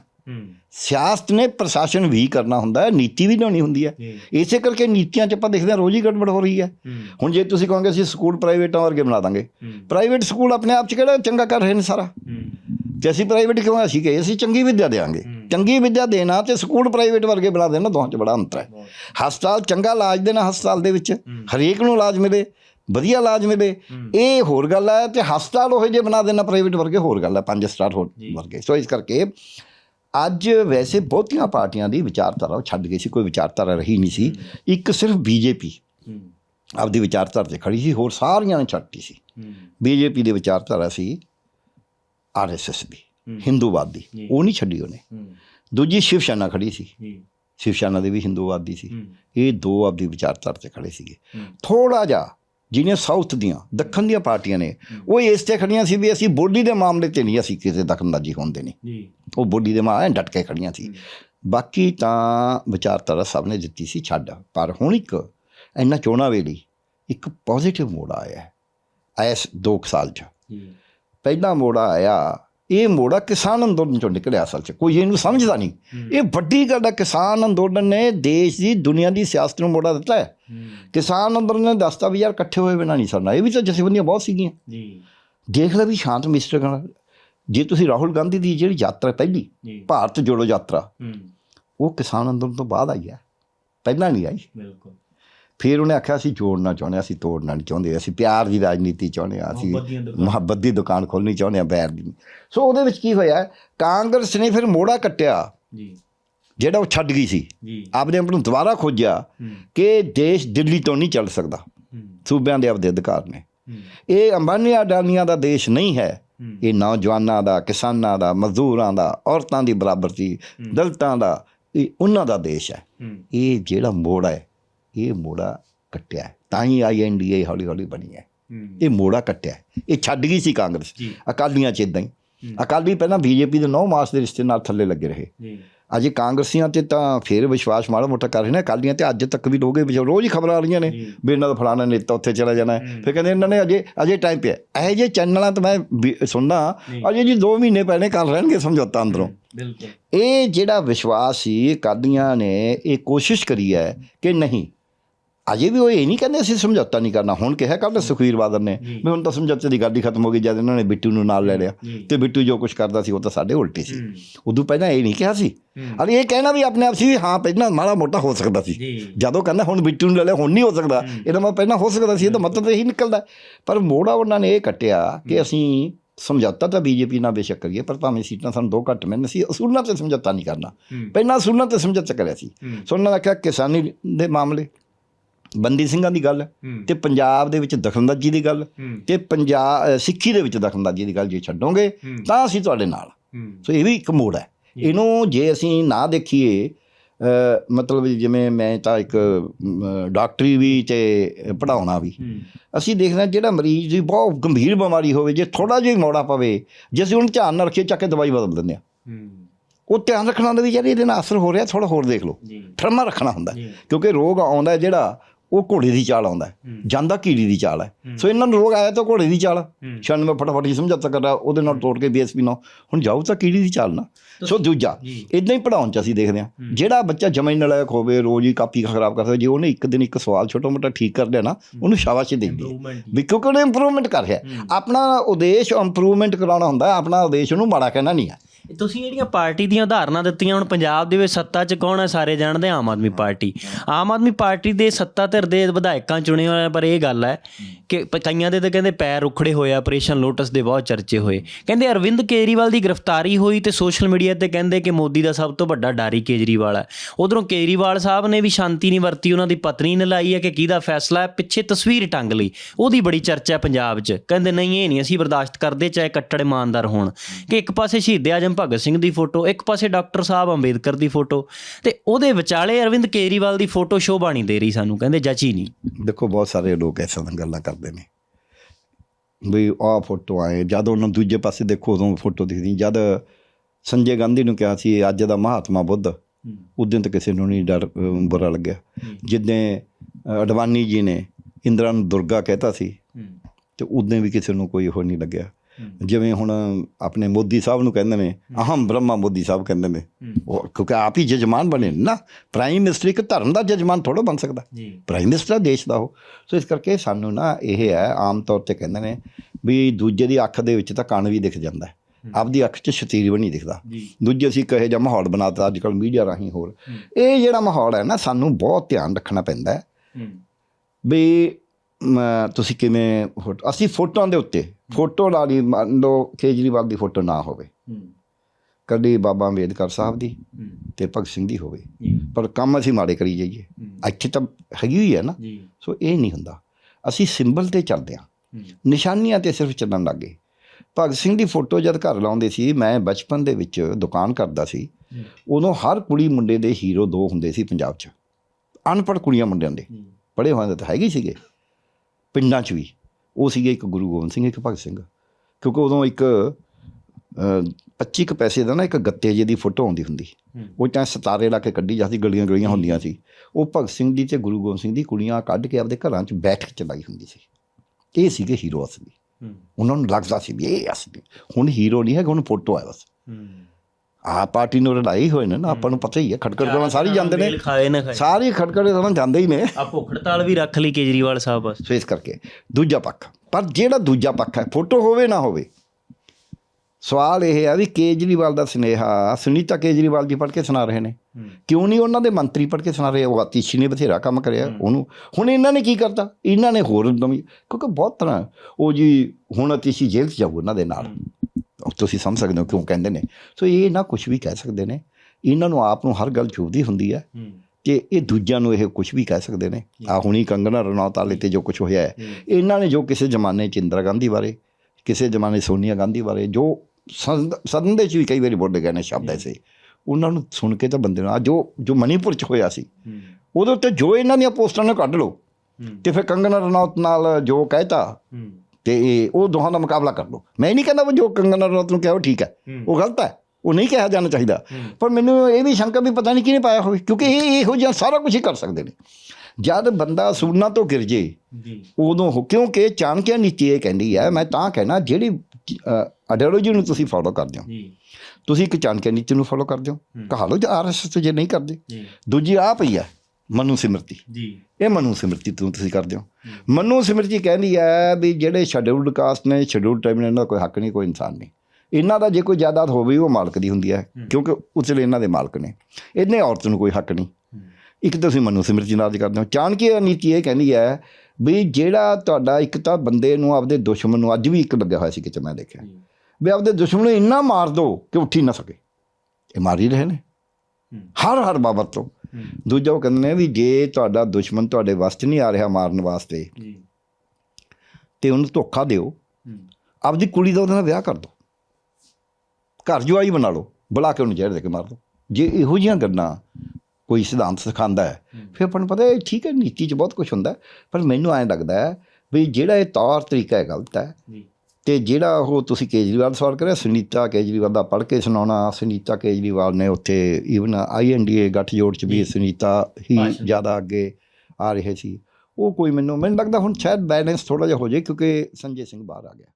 Speaker 2: ਸਿਆਸਤ ਨੇ ਪ੍ਰਸ਼ਾਸਨ ਵੀ ਕਰਨਾ ਹੁੰਦਾ ਹੈ ਨੀਤੀ ਵੀ ਲਿਆਉਣੀ ਹੁੰਦੀ ਹੈ।
Speaker 1: ਜੀ।
Speaker 2: ਇਸੇ ਕਰਕੇ ਨੀਤੀਆਂ 'ਚ ਆਪਾਂ ਦੇਖਦੇ ਹਾਂ ਰੋਜ਼ ਹੀ ਗੜਬੜ ਹੋ ਰਹੀ ਹੈ। ਹੁਣ ਜੇ ਤੁਸੀਂ ਕਹੋਗੇ ਅਸੀਂ ਸਕੂਲ ਪ੍ਰਾਈਵੇਟਾਂ ਵਰਗੇ ਬਣਾ ਦਾਂਗੇ। ਪ੍ਰਾਈਵੇਟ ਸਕੂਲ ਆਪਣੇ ਆਪ 'ਚ ਕਿਹੜਾ ਚੰਗਾ ਕਰ ਰਹੇ ਨੇ ਸਾਰਾ? ਤੇ ਅਸੀਂ ਪ੍ਰਾਈਵੇਟ ਕਿਉਂ ਅਸੀਂ ਕਹੇ ਅਸੀਂ ਚੰਗੀ ਵਿੱਦਿਆ ਦੇਵਾਂਗੇ। ਚੰਗੀ ਵਿੱਦਿਆ ਦੇਣਾ ਤੇ ਸਕੂਲ ਪ੍ਰਾਈਵੇਟ ਵਰਗੇ ਬਣਾ ਦੇਣਾ ਦੋਹਾਂ 'ਚ ਬੜਾ ਅੰਤਰ ਹੈ। ਹਸਪਤਾਲ ਚੰਗਾ ਇਲਾਜ ਦੇਣਾ ਹਸਪਤਾਲ ਦੇ ਵਿੱਚ ਹਰੇਕ ਨੂੰ ਇਲਾਜ ਮਿਲੇ ਵਧੀਆ ਇਲਾਜ ਮਿਲੇ। ਇਹ ਹੋਰ ਗੱਲ ਹੈ ਤੇ ਹਸਪਤਾਲ ਉਹ ਜੇ ਬਣਾ ਦੇਣਾ ਪ੍ਰਾਈਵੇਟ ਵਰਗੇ ਹੋਰ ਗੱਲ ਹੈ ਪੰਜ ਸਟਾਰ ਹੋਰ ਵਰਗੇ। ਸੋ ਇਸ ਕਰਕੇ ਅੱਜ ਵੈਸੇ ਬਹੁਤੀਆਂ ਪਾਰਟੀਆਂ ਦੀ ਵਿਚਾਰਧਾਰਾ ਛੱਡ ਗਈ ਸੀ ਕੋਈ ਵਿਚਾਰਧਾਰਾ ਰਹੀ ਨਹੀਂ ਸੀ। ਇੱਕ ਸਿਰਫ ਬੀਜੇਪੀ ਆਪਦੀ ਵਿਚਾਰਧਾਰਾ ਤੇ ਖੜੀ ਸੀ ਹੋਰ ਸਾਰੀਆਂ ਨੇ ਛੱਡਤੀ ਸੀ। ਬੀਜੇਪੀ ਦੀ ਵਿਚਾਰਧਾਰਾ ਸੀ ਆਰਐਸਐਸ ਦੀ ਹਿੰਦੂਵਾਦ ਉਹ ਨਹੀਂ ਛੱਡੀ ਉਹਨੇ। ਦੂਜੀ ਸ਼ਿਵ ਸੈਨਾ ਖੜੀ ਸੀ। ਸ਼ਿਵ ਸੈਨਾ ਦੇ ਵੀ ਹਿੰਦੂਵਾਦੀ ਸੀ। ਇਹ ਦੋ ਆਪਦੀ ਵਿਚਾਰਧਾਰਾ ਤੇ ਖੜੇ ਸੀਗੇ। ਥੋੜਾ ਜਿਹਾ ਜਿਹਨੇ ਸਾਊਥ ਦੀਆਂ ਦੱਖਣ ਦੀਆਂ ਪਾਰਟੀਆਂ ਨੇ ਉਹ ਇਸ ਤੇ ਖੜੀਆਂ ਸੀ ਵੀ ਅਸੀਂ ਬੋਲੀ ਦੇ ਮਾਮਲੇ ਤੇ ਨਹੀਂ ਅਸੀਂ ਕਿਸੇ ਦਖਲਅੰਦਾਜ਼ੀ ਹੁੰਦੇ ਨਹੀਂ
Speaker 1: ਜੀ।
Speaker 2: ਉਹ ਬੋਲੀ ਦੇ ਮਾਂ ਡਟ ਕੇ ਖੜੀਆਂ ਸੀ। ਬਾਕੀ ਤਾਂ ਵਿਚਾਰਧਾਰਾ ਸਭ ਨੇ ਦਿੱਤੀ ਸੀ ਛੱਡ। ਪਰ ਹੁਣ ਇੱਕ ਇੰਨਾ ਚੋਣਾਂ ਵੇਲੇ ਇੱਕ ਪੋਜ਼ਿਟਿਵ ਮੋੜ ਆਇਆ ਦੋ ਕੁ ਸਾਲ 'ਚ। ਪਹਿਲਾ ਮੋੜਾ ਆਇਆ ਇਹ ਮੋੜਾ ਕਿਸਾਨ ਅੰਦੋਲਨ ਚੋਂ ਨਿਕਲਿਆ ਅਸਲ 'ਚ। ਕੋਈ ਇਹਨੂੰ ਸਮਝਦਾ ਨਹੀਂ। ਇਹ ਵੱਡੀ ਗੱਲ ਹੈ ਕਿਸਾਨ ਅੰਦੋਲਨ ਨੇ ਦੇਸ਼ ਦੀ ਦੁਨੀਆ ਦੀ ਸਿਆਸਤ ਨੂੰ ਮੋੜਾ ਦਿੱਤਾ ਹੈ। ਕਿਸਾਨ ਅੰਦੋਲਨ ਨੇ ਦੱਸਤਾ ਵੀ ਯਾਰ ਇਕੱਠੇ ਹੋਏ ਬਿਨਾਂ ਨਹੀਂ ਸਰਨਾ। ਇਹ ਵੀ ਤਾਂ ਜਥੇਬੰਦੀਆਂ ਬਹੁਤ ਸੀਗੀਆਂ।
Speaker 1: ਜੀ।
Speaker 2: ਦੇਖ ਲੈ ਵੀ ਸ਼ਾਂਤ ਮਿਸਟਰ ਗਣ ਜੇ ਤੁਸੀਂ ਰਾਹੁਲ ਗਾਂਧੀ ਦੀ ਜਿਹੜੀ ਯਾਤਰਾ ਪਹਿਲੀ ਭਾਰਤ ਜੋੜੋ ਯਾਤਰਾ ਉਹ ਕਿਸਾਨ ਅੰਦੋਲਨ ਤੋਂ ਬਾਅਦ ਆਈ ਹੈ। ਪਹਿਲਾਂ ਨਹੀਂ ਆਈ।
Speaker 1: ਬਿਲਕੁਲ।
Speaker 2: ਫਿਰ ਉਹਨੇ ਆਖਿਆ ਅਸੀਂ ਜੋੜਨਾ ਚਾਹੁੰਦੇ ਅਸੀਂ ਤੋੜਨਾ ਨਹੀਂ ਚਾਹੁੰਦੇ ਅਸੀਂ ਪਿਆਰ ਦੀ ਰਾਜਨੀਤੀ ਚਾਹੁੰਦੇ ਹਾਂ ਅਸੀਂ
Speaker 1: ਮੁਹੱਬਤ
Speaker 2: ਦੀ ਦੁਕਾਨ ਖੋਲਣੀ ਚਾਹੁੰਦੇ ਹਾਂ ਬੈਰ ਦੀ ਸੋ ਉਹਦੇ ਵਿੱਚ ਕੀ ਹੋਇਆ ਕਾਂਗਰਸ ਨੇ ਫਿਰ ਮੋੜਾ ਕੱਟਿਆ
Speaker 1: ਜੀ।
Speaker 2: ਜਿਹੜਾ ਉਹ ਛੱਡ ਗਈ ਸੀ।
Speaker 1: ਜੀ।
Speaker 2: ਆਪਦੇ ਆਪ ਨੂੰ ਦੁਬਾਰਾ ਖੋਜਿਆ ਕਿ ਦੇਸ਼ ਦਿੱਲੀ ਤੋਂ ਨਹੀਂ ਚੱਲ ਸਕਦਾ। ਸੂਬਿਆਂ ਦੇ ਆਪਦੇ ਅਧਿਕਾਰ ਨੇ। ਇਹ ਅੰਬਾਨੀ ਅਡਾਨੀਆਂ ਦਾ ਦੇਸ਼ ਨਹੀਂ ਹੈ। ਇਹ ਨੌਜਵਾਨਾਂ ਦਾ ਕਿਸਾਨਾਂ ਦਾ ਮਜ਼ਦੂਰਾਂ ਦਾ ਔਰਤਾਂ ਦੀ ਬਰਾਬਰਤੀ ਦਲਿਤਾਂ ਦਾ ਇਹ ਉਹਨਾਂ ਦਾ ਦੇਸ਼ ਹੂੰ। ਇਹ ਜਿਹੜਾ ਮੋੜ ਹੈ ਇਹ ਮੋੜਾ ਕੱਟਿਆ ਹੈ। ਤਾਂ ਹੀ ਆਈਐਨਡੀਏ ਹੌਲੀ ਹੌਲੀ ਬਣੀ ਹੈ ਇਹ ਮੋੜਾ ਕੱਟਿਆ। ਇਹ ਛੱਡ ਗਈ ਸੀ ਕਾਂਗਰਸ
Speaker 1: ਜੀ।
Speaker 2: ਅਕਾਲੀਆਂ ਚ ਇਦਾਂ ਹੀ ਅਕਾਲੀ ਪਹਿਲਾਂ ਬੀਜੇਪੀ ਦੇ 9 ਮਾਸ ਦੇ ਰਿਸ਼ਤੇ ਨਾਲ ਥੱਲੇ ਲੱਗੇ ਰਹੇ
Speaker 1: ਜੀ
Speaker 2: ਅਜੇ ਕਾਂਗਰਸੀਆਂ ਤੇ ਤਾਂ ਫੇਰ ਵਿਸ਼ਵਾਸ ਮਾੜਾ ਮੋਟਾ ਕਰ ਰਹੇ ਨੇ ਅਕਾਲੀਆਂ ਤੇ ਅੱਜ ਤੱਕ ਵੀ ਲੋਗੇ ਵਿੱਚ ਰੋਜ਼ ਹੀ ਖਬਰਾਂ ਆ ਰਹੀਆਂ ਨੇ ਵੀ ਇਹਨਾਂ ਦਾ ਫਲਾਣਾ ਨੇਤਾ ਉੱਥੇ ਚਲਾ ਜਾਣਾ ਫਿਰ ਕਹਿੰਦੇ ਇਹਨਾਂ ਨੇ ਅਜੇ ਅਜੇ ਟਾਈਮ ਪਿਆ ਇਹੋ ਜਿਹੇ ਚੈਨਲਾਂ ਤੇ ਮੈਂ ਸੁਣਨਾ ਅਜੇ ਜੀ 2 ਮਹੀਨੇ ਪਹਿਲੇ ਕਰ ਰਹਿਣਗੇ ਸਮਝੌਤਾ ਅੰਦਰੋਂ
Speaker 1: ਬਿਲਕੁਲ
Speaker 2: ਇਹ ਜਿਹੜਾ ਵਿਸ਼ਵਾਸ ਸੀ ਅਕਾਲੀਆਂ ਨੇ ਇਹ ਕੋਸ਼ਿਸ਼ ਕਰੀ ਹੈ ਕਿ ਨਹੀਂ ਅਜੇ ਵੀ ਉਹ ਇਹ ਨਹੀਂ ਕਹਿੰਦੇ ਅਸੀਂ ਸਮਝੌਤਾ ਨਹੀਂ ਕਰਨਾ। ਹੁਣ ਕਿਹਾ ਕੱਲ ਸੁਖਵੀਰ ਬਾਦਲ ਨੇ ਵੀ ਹੁਣ ਤਾਂ ਸਮਝੌਤੇ ਦੀ ਗੱਲ ਹੀ ਖਤਮ ਹੋ ਗਈ ਜਦ ਇਹਨਾਂ ਨੇ ਬਿੱਟੂ ਨੂੰ ਨਾਲ ਲੈ ਲਿਆ। ਤੇ ਬਿੱਟੂ ਜੋ ਕੁਝ ਕਰਦਾ ਸੀ ਉਹ ਤਾਂ ਸਾਡੇ ਉਲਟੀ ਸੀ। ਉਦੋਂ ਪਹਿਲਾਂ ਇਹ ਨਹੀਂ ਕਿਹਾ ਸੀ। ਅਰੇ ਇਹ ਕਹਿਣਾ ਵੀ ਆਪਣੇ ਆਪ ਸੀ ਹਾਂ ਪਹਿਲਾਂ ਮਾੜਾ ਮੋਟਾ ਹੋ ਸਕਦਾ ਸੀ। ਜਦੋਂ ਕਹਿੰਦਾ ਹੁਣ ਬਿੱਟੂ ਨੂੰ ਲੈ ਲਿਆ ਹੁਣ ਨਹੀਂ ਹੋ ਸਕਦਾ। ਇਹਦਾ ਮਤਲਬ ਪਹਿਲਾਂ ਹੋ ਸਕਦਾ ਸੀ ਇਹਦਾ ਮਤਲਬ ਇਹੀ ਨਿਕਲਦਾ। ਪਰ ਮੋੜਾ ਉਹਨਾਂ ਨੇ ਇਹ ਕੱਟਿਆ ਕਿ ਅਸੀਂ ਸਮਝੌਤਾ ਤਾਂ ਬੀਜੇਪੀ ਨਾਲ ਬੇਸ਼ੱਕ ਕਰੀਏ ਪਰ ਭਾਵੇਂ ਸੀਟਾਂ ਸਾਨੂੰ ਦੋ ਘੱਟ ਮਿਲਣ ਸੀ ਅਸੂਲਾਂ ਤੇ ਸਮਝੌਤਾ ਨਹੀਂ ਕਰਨਾ। ਪਹਿਲਾਂ ਅਸੂਲਾਂ ਤੇ ਸਮਝੌਤਾ ਕਰਿਆ ਸੀ। ਸੋ ਉਹਨਾਂ ਨੇ ਆਖਿਆ ਕਿਸਾਨੀ ਦੇ ਮਾਮਲੇ ਬੰਦੀ ਸਿੰਘਾਂ ਦੀ ਗੱਲ ਤੇ ਪੰਜਾਬ ਦੇ ਵਿੱਚ ਦਖਲਅੰਦਾਜ਼ੀ ਦੀ ਗੱਲ ਤੇ ਪੰਜਾਬ ਸਿੱਖੀ ਦੇ ਵਿੱਚ ਦਖਲਅੰਦਾਜ਼ੀ ਦੀ ਗੱਲ ਜੇ ਛੱਡੋਗੇ ਤਾਂ ਅਸੀਂ ਤੁਹਾਡੇ ਨਾਲ। ਸੋ ਇਹ ਵੀ ਇੱਕ ਮੋੜ ਹੈ। ਇਹਨੂੰ ਜੇ ਅਸੀਂ ਨਾ ਦੇਖੀਏ ਮਤਲਬ ਜਿਵੇਂ ਮੈਂ ਤਾਂ ਇੱਕ ਡਾਕਟਰੀ ਵੀ ਤੇ ਪੜਾਉਣਾ ਵੀ। ਅਸੀਂ ਦੇਖਦੇ ਹਾਂ ਜਿਹੜਾ ਮਰੀਜ਼ ਦੀ ਬਹੁਤ ਗੰਭੀਰ ਬਿਮਾਰੀ ਹੋਵੇ ਜੇ ਥੋੜਾ ਜਿਹਾ ਮੋੜਾ ਪਵੇ ਜੇ ਅਸੀਂ ਉਹਨੂੰ ਧਿਆਨ ਨਾਲ ਰੱਖੀਏ ਚੱਕ ਕੇ ਦਵਾਈ ਬਦਲ ਦਿੰਦੇ ਆ
Speaker 1: ਹੂੰ।
Speaker 2: ਉਹ ਧਿਆਨ ਰੱਖਣਾ ਹੁੰਦਾ ਵੀ ਯਾਰ ਇਹਦੇ ਨਾਲ ਅਸਰ ਹੋ ਰਿਹਾ ਥੋੜਾ ਹੋਰ ਦੇਖ ਲਓ।
Speaker 1: ਜੀ।
Speaker 2: ਠਰਮਾ ਰੱਖਣਾ ਹੁੰਦਾ। ਕਿਉਂਕਿ ਰੋਗ ਆਉਂਦਾ ਜਿਹੜਾ ਉਹ ਘੋੜੇ ਦੀ ਚਾਲ ਆਉਂਦਾ। ਜਾਂਦਾ ਕੀੜੀ ਦੀ ਚਾਲ ਹੈ। ਸੋ ਇਹਨਾਂ ਨੂੰ ਰੋਗ ਆਇਆ ਤਾਂ ਘੋੜੇ ਦੀ ਚਾਲ। 96 ਫਟਾਫਟ ਹੀ ਸਮਝੌਤਾ ਕਰਦਾ ਉਹਦੇ ਨਾਲ ਤੋੜ ਕੇ ਬੀਐਸਪੀ ਨਾਲ ਹੁਣ ਜਾਊ ਤਾਂ ਕੀੜੀ ਦੀ ਚਾਲ ਨਾ ਸੋ ਦੂਜਾ ਇਦਾਂ ਹੀ ਪੜਾਉਣ ਚ ਅਸੀਂ ਦੇਖਦੇ ਹਾਂ। ਜਿਹੜਾ ਬੱਚਾ ਜਮਾਂ ਹੀ ਨਲਾਇਕ ਹੋਵੇ ਰੋਜ਼ ਹੀ ਕਾਪੀ ਖਰਾਬ ਕਰਦਾ ਜੇ ਉਹਨੇ ਇੱਕ ਦਿਨ ਇੱਕ ਸਵਾਲ ਛੋਟਾ ਮੋਟਾ ਠੀਕ ਕਰ ਲਿਆ ਨਾ ਉਹਨੂੰ ਸ਼ਾਬਾਸ਼ੀ
Speaker 1: ਇੰਪਰੂਵਮੈਂਟ
Speaker 2: ਵੀ ਕਿਉਂਕਿ ਉਹਨੇ ਇੰਪਰੂਵਮੈਂਟ ਕਰ ਰਿਹਾ ਆਪਣਾ ਉਦੇਸ਼ ਇੰਪਰੂਵਮੈਂਟ ਕਰਾਉਣਾ ਹੁੰਦਾ ਆਪਣਾ ਉਦੇਸ਼ ਉਹਨੂੰ ਮਾੜਾ ਕਹਿਣਾ ਨਹੀਂ ਹੈ।
Speaker 1: ਤੁਸੀਂ ਜਿਹੜੀਆਂ ਪਾਰਟੀ ਦੀਆਂ ਉਦਾਹਰਨਾਂ ਦਿੱਤੀਆਂ, ਹੁਣ ਪੰਜਾਬ ਦੇ ਵਿੱਚ ਸੱਤਾ 'ਚ ਕੌਣ ਹੈ? ਸਾਰੇ ਜਾਣਦੇ ਆਮ ਆਦਮੀ ਪਾਰਟੀ। ਆਮ ਆਦਮੀ ਪਾਰਟੀ ਦੇ ਸੱਤਾ ਧਿਰ ਦੇ ਵਿਧਾਇਕਾਂ ਚੁਣੇ ਹੋਏ ਪਰ ਇਹ ਗੱਲ ਹੈ ਕਿ ਕਈਆਂ ਦੇ ਤਾਂ ਕਹਿੰਦੇ ਪੈਰ ਉਖੜੇ ਹੋਏ ਆਪਰੇਸ਼ਨ ਲੋਟਸ ਦੇ ਬਹੁਤ ਚਰਚੇ ਹੋਏ। ਕਹਿੰਦੇ ਅਰਵਿੰਦ ਕੇਜਰੀਵਾਲ ਦੀ ਗ੍ਰਿਫਤਾਰੀ ਹੋਈ ਤੇ ਸੋਸ਼ਲ ਮੀਡੀਆ ਤੇ ਕਹਿੰਦੇ ਕਿ ਮੋਦੀ ਦਾ ਸਭ ਤੋਂ ਵੱਡਾ ਡਾਰੀ ਕੇਜਰੀਵਾਲ ਹੈ। ਉਧਰੋਂ ਕੇਜਰੀਵਾਲ ਸਾਹਿਬ ਨੇ ਵੀ ਸ਼ਾਂਤੀ ਨਹੀਂ ਵਰਤੀ, ਉਹਨਾਂ ਦੀ ਪਤਨੀ ਨੇ ਲਾਈ ਹੈ ਕਿ ਕਿਹਦਾ ਫੈਸਲਾ ਹੈ? ਪਿੱਛੇ ਤਸਵੀਰ ਟੰਗ ਲਈ। ਉਹਦੀ ਬੜੀ ਚਰਚਾ ਹੈ ਪੰਜਾਬ 'ਚ। ਕਹਿੰਦੇ ਨਹੀਂ, ਇਹ ਨਹੀਂ, ਅਸੀਂ ਬਰਦਾਸ਼ਤ ਕਰਦੇ ਚਾਹੇ ਕੱਟੜ ਇਮਾਨਦਾਰ ਹੋਣ। ਕਿ ਇੱਕ ਪਾਸੇ ਸ਼ਹੀਦ ਆਜਮ ਭਗਤ ਸਿੰਘ ਦੀ ਫੋਟੋ ਇੱਕ ਪਾਸੇ ਡਾਕਟਰ ਸਾਹਿਬ ਅੰਬੇਦਕਰ ਦੀ ਫੋਟੋ ਤੇ ਉਹਦੇ ਵਿਚਾਲੇ ਅਰਵਿੰਦ ਕੇਜਰੀਵਾਲ ਦੀ ਫੋਟੋ ਸ਼ੋਭਾ ਨਹੀਂ ਦੇ ਰਹੀ ਸਾਨੂੰ ਕਹਿੰਦੇ ਜਚੀ ਨਹੀਂ।
Speaker 2: ਦੇਖੋ ਬਹੁਤ ਸਾਰੇ ਲੋਕ ਐਸਾ ਗੱਲਾਂ ਕਰਦੇ ਨੇ। ਵੀ ਆਹ ਫੋਟੋ ਆਏ ਜਦ ਉਹਨਾਂ ਦੂਜੇ ਪਾਸੇ ਦੇਖੋ ਉਦੋਂ ਫੋਟੋ ਦਿਖਦੀ। ਜਦ ਸੰਜੇ ਗਾਂਧੀ ਨੂੰ ਕਿਹਾ ਸੀ ਅੱਜ ਦਾ ਮਹਾਤਮਾ ਬੁੱਧ ਉਦੋਂ ਤਾਂ ਕਿਸੇ ਨੂੰ ਨਹੀਂ ਡਰ ਬੁਰਾ ਲੱਗਿਆ। ਜਿੱਦਾਂ ਅਡਵਾਨੀ ਜੀ ਨੇ ਇੰਦਰਾ ਨੂੰ ਦੁਰਗਾ ਕਹਿਤਾ ਸੀ ਤੇ ਉਦੋਂ ਵੀ ਕਿਸੇ ਨੂੰ ਕੋਈ ਉਹ ਨਹੀਂ ਲੱਗਿਆ। ਜਿਵੇਂ ਹੁਣ ਆਪਣੇ ਮੋਦੀ ਸਾਹਿਬ ਨੂੰ ਕਹਿੰਦੇ ਨੇ ਅਹਮ ਬ੍ਰਹਮਾ ਮੋਦੀ ਸਾਹਿਬ ਕਹਿੰਦੇ ਨੇ। ਉਹ ਕਿਉਂਕਿ ਆਪ ਹੀ ਜਜਮਾਨ ਬਣੇ ਨੇ ਪ੍ਰਾਈਮ ਮਿਨਿਸਟਰ ਇੱਕ ਧਰਮ ਦਾ ਜਜਮਾਨ ਥੋੜਾ ਬਣ ਸਕਦਾ। ਪ੍ਰਾਈਮ ਮਿਨਿਸਟਰ ਦੇਸ਼ ਦਾ ਉਹ। ਸੋ ਇਸ ਕਰਕੇ ਸਾਨੂੰ ਨਾ ਇਹ ਹੈ ਆਮ ਤੌਰ ਤੇ ਕਹਿੰਦੇ ਨੇ ਵੀ ਦੂਜੇ ਦੀ ਅੱਖ ਦੇ ਵਿੱਚ ਤਾਂ ਕਣ ਵੀ ਦਿਖ ਜਾਂਦਾ ਹੈ। ਆਪਦੀ ਅੱਖ 'ਚ ਸ਼ਤੀਰ ਵੀ ਨਹੀਂ ਦਿਖਦਾ। ਦੂਜੇ ਅਸੀਂ ਕਹੇ ਜਾਂ ਮਾਹੌਲ ਬਣਾਤਾ ਅੱਜ ਕੱਲ੍ਹ ਮੀਡੀਆ ਰਾਹੀਂ ਹੋਰ। ਇਹ ਜਿਹੜਾ ਮਾਹੌਲ ਹੈ ਨਾ ਸਾਨੂੰ ਬਹੁਤ ਧਿਆਨ ਰੱਖਣਾ ਪੈਂਦਾ ਹੈ। ਵੀ ਤੁਸੀਂ ਕਿਵੇਂ ਫੋਟੋ ਅਸੀਂ ਫੋਟੋਆਂ ਦੇ ਉੱਤੇ ਫੋਟੋ ਨਾਲ ਹੀ ਮੰਨ ਲਓ ਕੇਜਰੀਵਾਲ ਦੀ ਫੋਟੋ ਨਾ ਹੋਵੇ। ਕਦੀ ਬਾਬਾ ਅੰਬੇਦਕਰ ਸਾਹਿਬ ਦੀ ਤੇ ਭਗਤ ਸਿੰਘ ਦੀ ਹੋਵੇ। ਪਰ ਕੰਮ ਅਸੀਂ ਮਾੜੇ ਕਰੀ ਜਾਈਏ। ਇੱਥੇ ਤਾਂ ਹੈਗੀ ਹੀ ਹੈ ਨਾ। ਸੋ ਇਹ ਨਹੀਂ ਹੁੰਦਾ। ਅਸੀਂ ਸਿੰਬਲ ਤੇ ਚੱਲਦੇ ਹਾਂ। ਨਿਸ਼ਾਨੀਆਂ ਤੇ ਸਿਰਫ ਚੱਲਣ ਲੱਗੇ ਭਗਤ ਸਿੰਘ ਦੀ ਫੋਟੋ ਜਦ ਘਰ ਲਾਉਂਦੇ ਸੀ ਮੈਂ ਬਚਪਨ ਦੇ ਵਿੱਚ ਦੁਕਾਨ ਕਰਦਾ ਸੀ। ਉਦੋਂ ਹਰ ਕੁੜੀ ਮੁੰਡੇ ਦੇ ਹੀਰੋ ਦੋ ਹੁੰਦੇ ਸੀ ਪੰਜਾਬ 'ਚ। ਅਨਪੜ੍ਹ ਕੁੜੀਆਂ ਮੁੰਡਿਆਂ ਦੇ। ਪੜ੍ਹੇ ਹੋਏ ਤਾਂ ਹੈਗੇ ਸੀਗੇ। ਪਿੰਡਾਂ 'ਚ ਵੀ। ਉਹ ਸੀਗੇ ਇੱਕ ਗੁਰੂ ਗੋਬਿੰਦ ਸਿੰਘ ਇੱਕ ਭਗਤ ਸਿੰਘ। ਕਿਉਂਕਿ ਉਦੋਂ ਇੱਕ 25 ਕੁ ਪੈਸੇ ਦਾ ਨਾ ਇੱਕ ਗੱਤੇ ਜਿਹੀ ਦੀ ਫੋਟੋ ਆਉਂਦੀ ਹੁੰਦੀ। ਉਹ ਚਾਹੇ ਸਤਾਰੇ ਲਾ ਕੇ ਕੱਢੀ ਜਾਂਦੀ ਗਲੀਆਂ ਗਲੀਆਂ ਹੁੰਦੀਆਂ ਸੀ। ਉਹ ਭਗਤ ਸਿੰਘ ਦੀ ਤੇ ਗੁਰੂ ਗੋਬਿੰਦ ਸਿੰਘ ਦੀ ਕੁੜੀਆਂ ਕੱਢ ਕੇ ਆਪਦੇ ਘਰਾਂ 'ਚ ਬੈਠ ਕੇ ਚਲਾਈ ਹੁੰਦੀ ਸੀ। ਇਹ ਸੀਗੇ ਹੀਰੋ ਅਸਲੀ। ਉਹਨਾਂ ਨੂੰ ਲੱਗਦਾ ਸੀ ਵੀ ਇਹ ਅਸਲੀ। ਹੁਣ ਹੀਰੋ ਨਹੀਂ ਹੈ ਹੁਣ ਫੋਟੋ ਹੈ ਬਸ। ਆ ਪਾਰਟੀ ਨੂੰ ਲੜਾਈ ਹੋਏ ਨੇ ਨਾ ਆਪਾਂ ਨੂੰ ਪਤਾ ਹੀ ਹੈ ਖਟਕੜ ਕਰਨ ਸਾਰੀ ਜਾਂਦੇ ਨੇ। ਸਾਰੀ ਖਟਕੜ ਕਰਨ ਜਾਂਦੇ ਹੀ ਨੇ।
Speaker 1: ਆ ਭੁੱਖ ਹੜਤਾਲ ਵੀ ਰੱਖ ਲਈ ਕੇਜਰੀਵਾਲ ਸਾਹਿਬ ਬਸ।
Speaker 2: ਸੋ ਇਸ ਕਰਕੇ ਦੂਜਾ ਪੱਖ। ਪਰ ਜਿਹੜਾ ਦੂਜਾ ਪੱਖ ਹੈ ਫੋਟੋ ਹੋਵੇ ਨਾ ਹੋਵੇ ਸਵਾਲ ਇਹ ਹੈ ਵੀ ਕੇਜਰੀਵਾਲ ਦਾ ਸੁਨੇਹਾ ਸੁਨੀਤਾ ਕੇਜਰੀਵਾਲ ਜੀ ਪੜ੍ਹ ਕੇ ਸੁਣਾ ਰਹੇ ਨੇ। ਕਿਉਂ ਨਹੀਂ ਉਹਨਾਂ ਦੇ ਮੰਤਰੀ ਪੜ੍ਹ ਕੇ ਸੁਣਾ ਰਹੇ? ਉਹ ਆਤੀਸ਼ੀ ਨੇ ਬਥੇਰਾ ਕੰਮ ਕਰਿਆ ਉਹਨੂੰ। ਹੁਣ ਇਹਨਾਂ ਨੇ ਕੀ ਕਰਤਾ? ਇਹਨਾਂ ਨੇ ਹੋਰ ਕਿਉਂਕਿ ਬਹੁਤ ਤਰ੍ਹਾਂ ਉਹ ਜੀ ਹੁਣ ਆਤੀਸ਼ੀ ਜੇਲ੍ਹ 'ਚ ਜਾਊ ਉਹਨਾਂ ਦੇ ਨਾਲ। ਤੁਸੀਂ ਸਮਝ ਸਕਦੇ ਹੋ ਕਿਉਂ ਕਹਿੰਦੇ ਨੇ। ਸੋ ਇਹ ਨਾ ਕੁਝ ਵੀ ਕਹਿ ਸਕਦੇ ਨੇ। ਇਹਨਾਂ ਨੂੰ ਆਪ ਨੂੰ ਹਰ ਗੱਲ ਚੁਭਦੀ ਹੁੰਦੀ ਹੈ ਕਿ ਇਹ ਦੂਜਿਆਂ ਨੂੰ ਇਹ ਕੁਝ ਵੀ ਕਹਿ ਸਕਦੇ ਨੇ। ਆ ਹੁਣੀ ਕੰਗਨਾ ਰਣੌਤ ਵਾਲੇ ਤੇ ਜੋ ਕੁਝ ਹੋਇਆ ਹੈ। ਇਹਨਾਂ ਨੇ ਜੋ ਕਿਸੇ ਜ਼ਮਾਨੇ ਚ ਇੰਦਰਾ ਗਾਂਧੀ ਬਾਰੇ ਕਿਸੇ ਜ਼ਮਾਨੇ ਸੋਨੀਆ ਗਾਂਧੀ ਬਾਰੇ ਜੋ ਸਦ- ਸਦਨ ਦੇ ਚ ਵੀ ਕਈ ਵਾਰੀ ਬੋਲੇ ਗਏ ਨੇ ਸ਼ਬਦ ਐਸੇ। ਉਹਨਾਂ ਨੂੰ ਸੁਣ ਕੇ ਤਾਂ ਬੰਦੇ ਨੂੰ ਆ ਜੋ ਜੋ ਮਨੀਪੁਰ ਚ ਹੋਇਆ ਸੀ ਉਹਦੇ ਉੱਤੇ ਜੋ ਇਹਨਾਂ ਦੀਆਂ ਪੋਸਟਾਂ ਨੂੰ ਕੱਢ ਲਓ। ਤੇ ਫਿਰ ਕੰਗਨਾ ਰਣੌਤ ਨਾਲ ਜੋ ਕਹਿਤਾ ਤੇ ਇਹ- ਉਹ ਦੋਹਾਂ ਦਾ ਮੁਕਾਬਲਾ ਕਰ ਲਓ। ਮੈਂ ਨਹੀਂ ਕਹਿੰਦਾ ਵੀ ਜੋ ਕੰਗਨਾ ਰਣੌਤ ਨੂੰ ਕਿਹਾ ਉਹ ਠੀਕ ਹੈ। ਉਹ ਗਲਤ ਹੈ। ਉਹ ਨਹੀਂ ਕਿਹਾ ਜਾਣਾ ਚਾਹੀਦਾ। ਪਰ ਮੈਨੂੰ ਇਹ ਵੀ ਸ਼ੰਕਾ ਵੀ ਪਤਾ ਨਹੀਂ ਕਿਹਨੇ ਪਾਇਆ ਹੋਵੇ ਕਿਉਂਕਿ ਇਹ ਇਹੋ ਜਿਹਾ ਸਾਰਾ ਕੁਝ ਹੀ ਕਰ ਸਕਦੇ ਨੇ। ਜਦ ਬੰਦਾ ਸੂਰਨਾ ਤੋਂ ਗਿਰ ਜੇ ਉਦੋਂ ਹੋ ਕਿਉਂਕਿ ਚਾਣਕਿਆ ਨੀਤੀ ਇਹ ਕਹਿੰਦੀ ਹੈ ਮੈਂ ਤਾਂ ਕਹਿਣਾ ਜਿਹੜੀ ਆਈਡੀਓਲੋਜੀ ਨੂੰ ਤੁਸੀਂ ਫੋਲੋ ਕਰਦੇ ਹੋ ਤੁਸੀਂ ਇੱਕ ਚਾਣਕਿਆ ਨੀਤੀ ਨੂੰ ਫੋਲੋ ਕਰਦੇ ਹੋ। ਕਹਾ ਲਓ ਜੇ ਆਰਐਸਐਸ ਜੇ ਨਹੀਂ ਕਰਦੇ। ਦੂਜੀ ਆ ਪਈ ਹੈ। ਮਨੂ ਸਿਮਰਤੀ।
Speaker 1: ਜੀ।
Speaker 2: ਇਹ ਮਨੂ ਸਿਮਰਤੀ ਤੋਂ ਤੁਸੀਂ ਕਰਦੇ ਹੋ। ਮਨੂ ਸਿਮਰਤੀ ਕਹਿੰਦੀ ਹੈ ਵੀ ਜਿਹੜੇ ਸ਼ੈਡਿਊਲਡ ਕਾਸਟ ਨੇ ਸ਼ੈਡਿਊਲਡ ਟ੍ਰਾਈਬ ਨੇ ਇਹਨਾਂ ਦਾ ਕੋਈ ਹੱਕ ਨਹੀਂ ਕੋਈ ਇਨਸਾਨ ਨਹੀਂ। ਇਹਨਾਂ ਦਾ ਜੇ ਕੋਈ ਜਾਇਦਾਦ ਹੋਵੇ ਉਹ ਮਾਲਕ ਦੀ ਹੁੰਦੀ ਹੈ ਕਿਉਂਕਿ ਉਚਲੇ ਇਹਨਾਂ ਦੇ ਮਾਲਕ ਨੇ। ਇਹਨੇ ਔਰਤ ਨੂੰ ਕੋਈ ਹੱਕ ਨਹੀਂ। ਇੱਕ ਤੁਸੀਂ ਮਨੂ ਸਿਮਰਤੀ ਨਾਲ ਕਰਦੇ ਹੋ। ਚਾਣਕਿਆ ਨੀਤੀ ਇਹ ਕਹਿੰਦੀ ਹੈ ਵੀ ਜਿਹੜਾ ਤੁਹਾਡਾ ਇੱਕ ਤਾਂ ਬੰਦੇ ਨੂੰ ਆਪਦੇ ਦੁਸ਼ਮਣ ਨੂੰ ਅੱਜ ਵੀ ਇੱਕ ਲੱਗਿਆ ਹੋਇਆ ਸੀ ਕਿਤੇ ਮੈਂ ਦੇਖਿਆ। ਵੀ ਆਪਦੇ ਦੁਸ਼ਮਣ ਨੂੰ ਇੰਨਾ ਮਾਰ ਦਿਓ ਕਿ ਉੱਠ ਨਾ ਸਕੇ। ਇਹ ਮਾਰ ਹੀ ਰਹੇ ਨੇ। ਹਰ ਹਰ ਬਾਬਤ ਤੋਂ। ਦੂਜਾ ਉਹ ਕਹਿੰਦੇ ਨੇ ਵੀ ਜੇ ਤੁਹਾਡਾ ਦੁਸ਼ਮਣ ਤੁਹਾਡੇ ਵੱਸ 'ਚ ਨਹੀਂ ਆ ਰਿਹਾ ਮਾਰਨ ਵਾਸਤੇ
Speaker 1: ਜੀ।
Speaker 2: ਤੇ ਉਹਨੂੰ ਧੋਖਾ ਦਿਓ। ਆਪਦੀ ਕੁੜੀ ਦਾ ਉਹਦੇ ਨਾਲ ਵਿਆਹ ਕਰ ਦਿਓ ਘਰ ਜਵਾਈ ਬਣਾ ਲਓ ਬੁਲਾ ਕੇ ਉਹਨੂੰ ਜ਼ਹਿਰ ਦੇ ਕੇ ਮਾਰ ਦਿਓ ਜੇ ਇਹੋ ਜਿਹੀਆਂ ਗੱਲਾਂ ਕੋਈ ਸਿਧਾਂਤ ਸਿਖਾਉਂਦਾ ਹੈ ਫਿਰ ਆਪਾਂ ਨੂੰ ਪਤਾ ਹੈ ਠੀਕ ਹੈ ਨੀਤੀ 'ਚ ਬਹੁਤ ਕੁਝ ਹੁੰਦਾ ਪਰ ਮੈਨੂੰ ਐਂ ਲੱਗਦਾ ਹੈ ਵੀ ਜਿਹੜਾ ਇਹ ਤੌਰ ਤਰੀਕਾ ਹੈ ਗਲਤ ਹੈ
Speaker 1: ਜੀ।
Speaker 2: ਤੇ ਜਿਹੜਾ ਉਹ ਤੁਸੀਂ ਕੇਜਰੀਵਾਲ ਸਵਾਲ ਕਰਿਆ ਸੁਨੀਤਾ ਕੇਜਰੀਵਾਲ ਦਾ ਪੜ੍ਹ ਕੇ ਸੁਣਾਉਣਾ ਸੁਨੀਤਾ ਕੇਜਰੀਵਾਲ ਨੇ ਉੱਥੇ ਈਵਨ ਆਈਐਨਡੀਏ ਗੱਠਜੋੜ ਚ ਵੀ ਸੁਨੀਤਾ ਹੀ। ਜ਼ਿਆਦਾ ਅੱਗੇ ਆ ਰਹੇ ਸੀ। ਉਹ ਕੋਈ ਮੈਨੂੰ ਮੈਨੂੰ ਲੱਗਦਾ ਹੁਣ ਸ਼ਾਇਦ ਬੈਲੈਂਸ ਥੋੜਾ ਜਿਹਾ ਹੋ ਜਾਏ ਕਿਉਂਕਿ ਸੰਜੇ ਸਿੰਘ ਬਾਹਰ ਆ ਗਿਆ।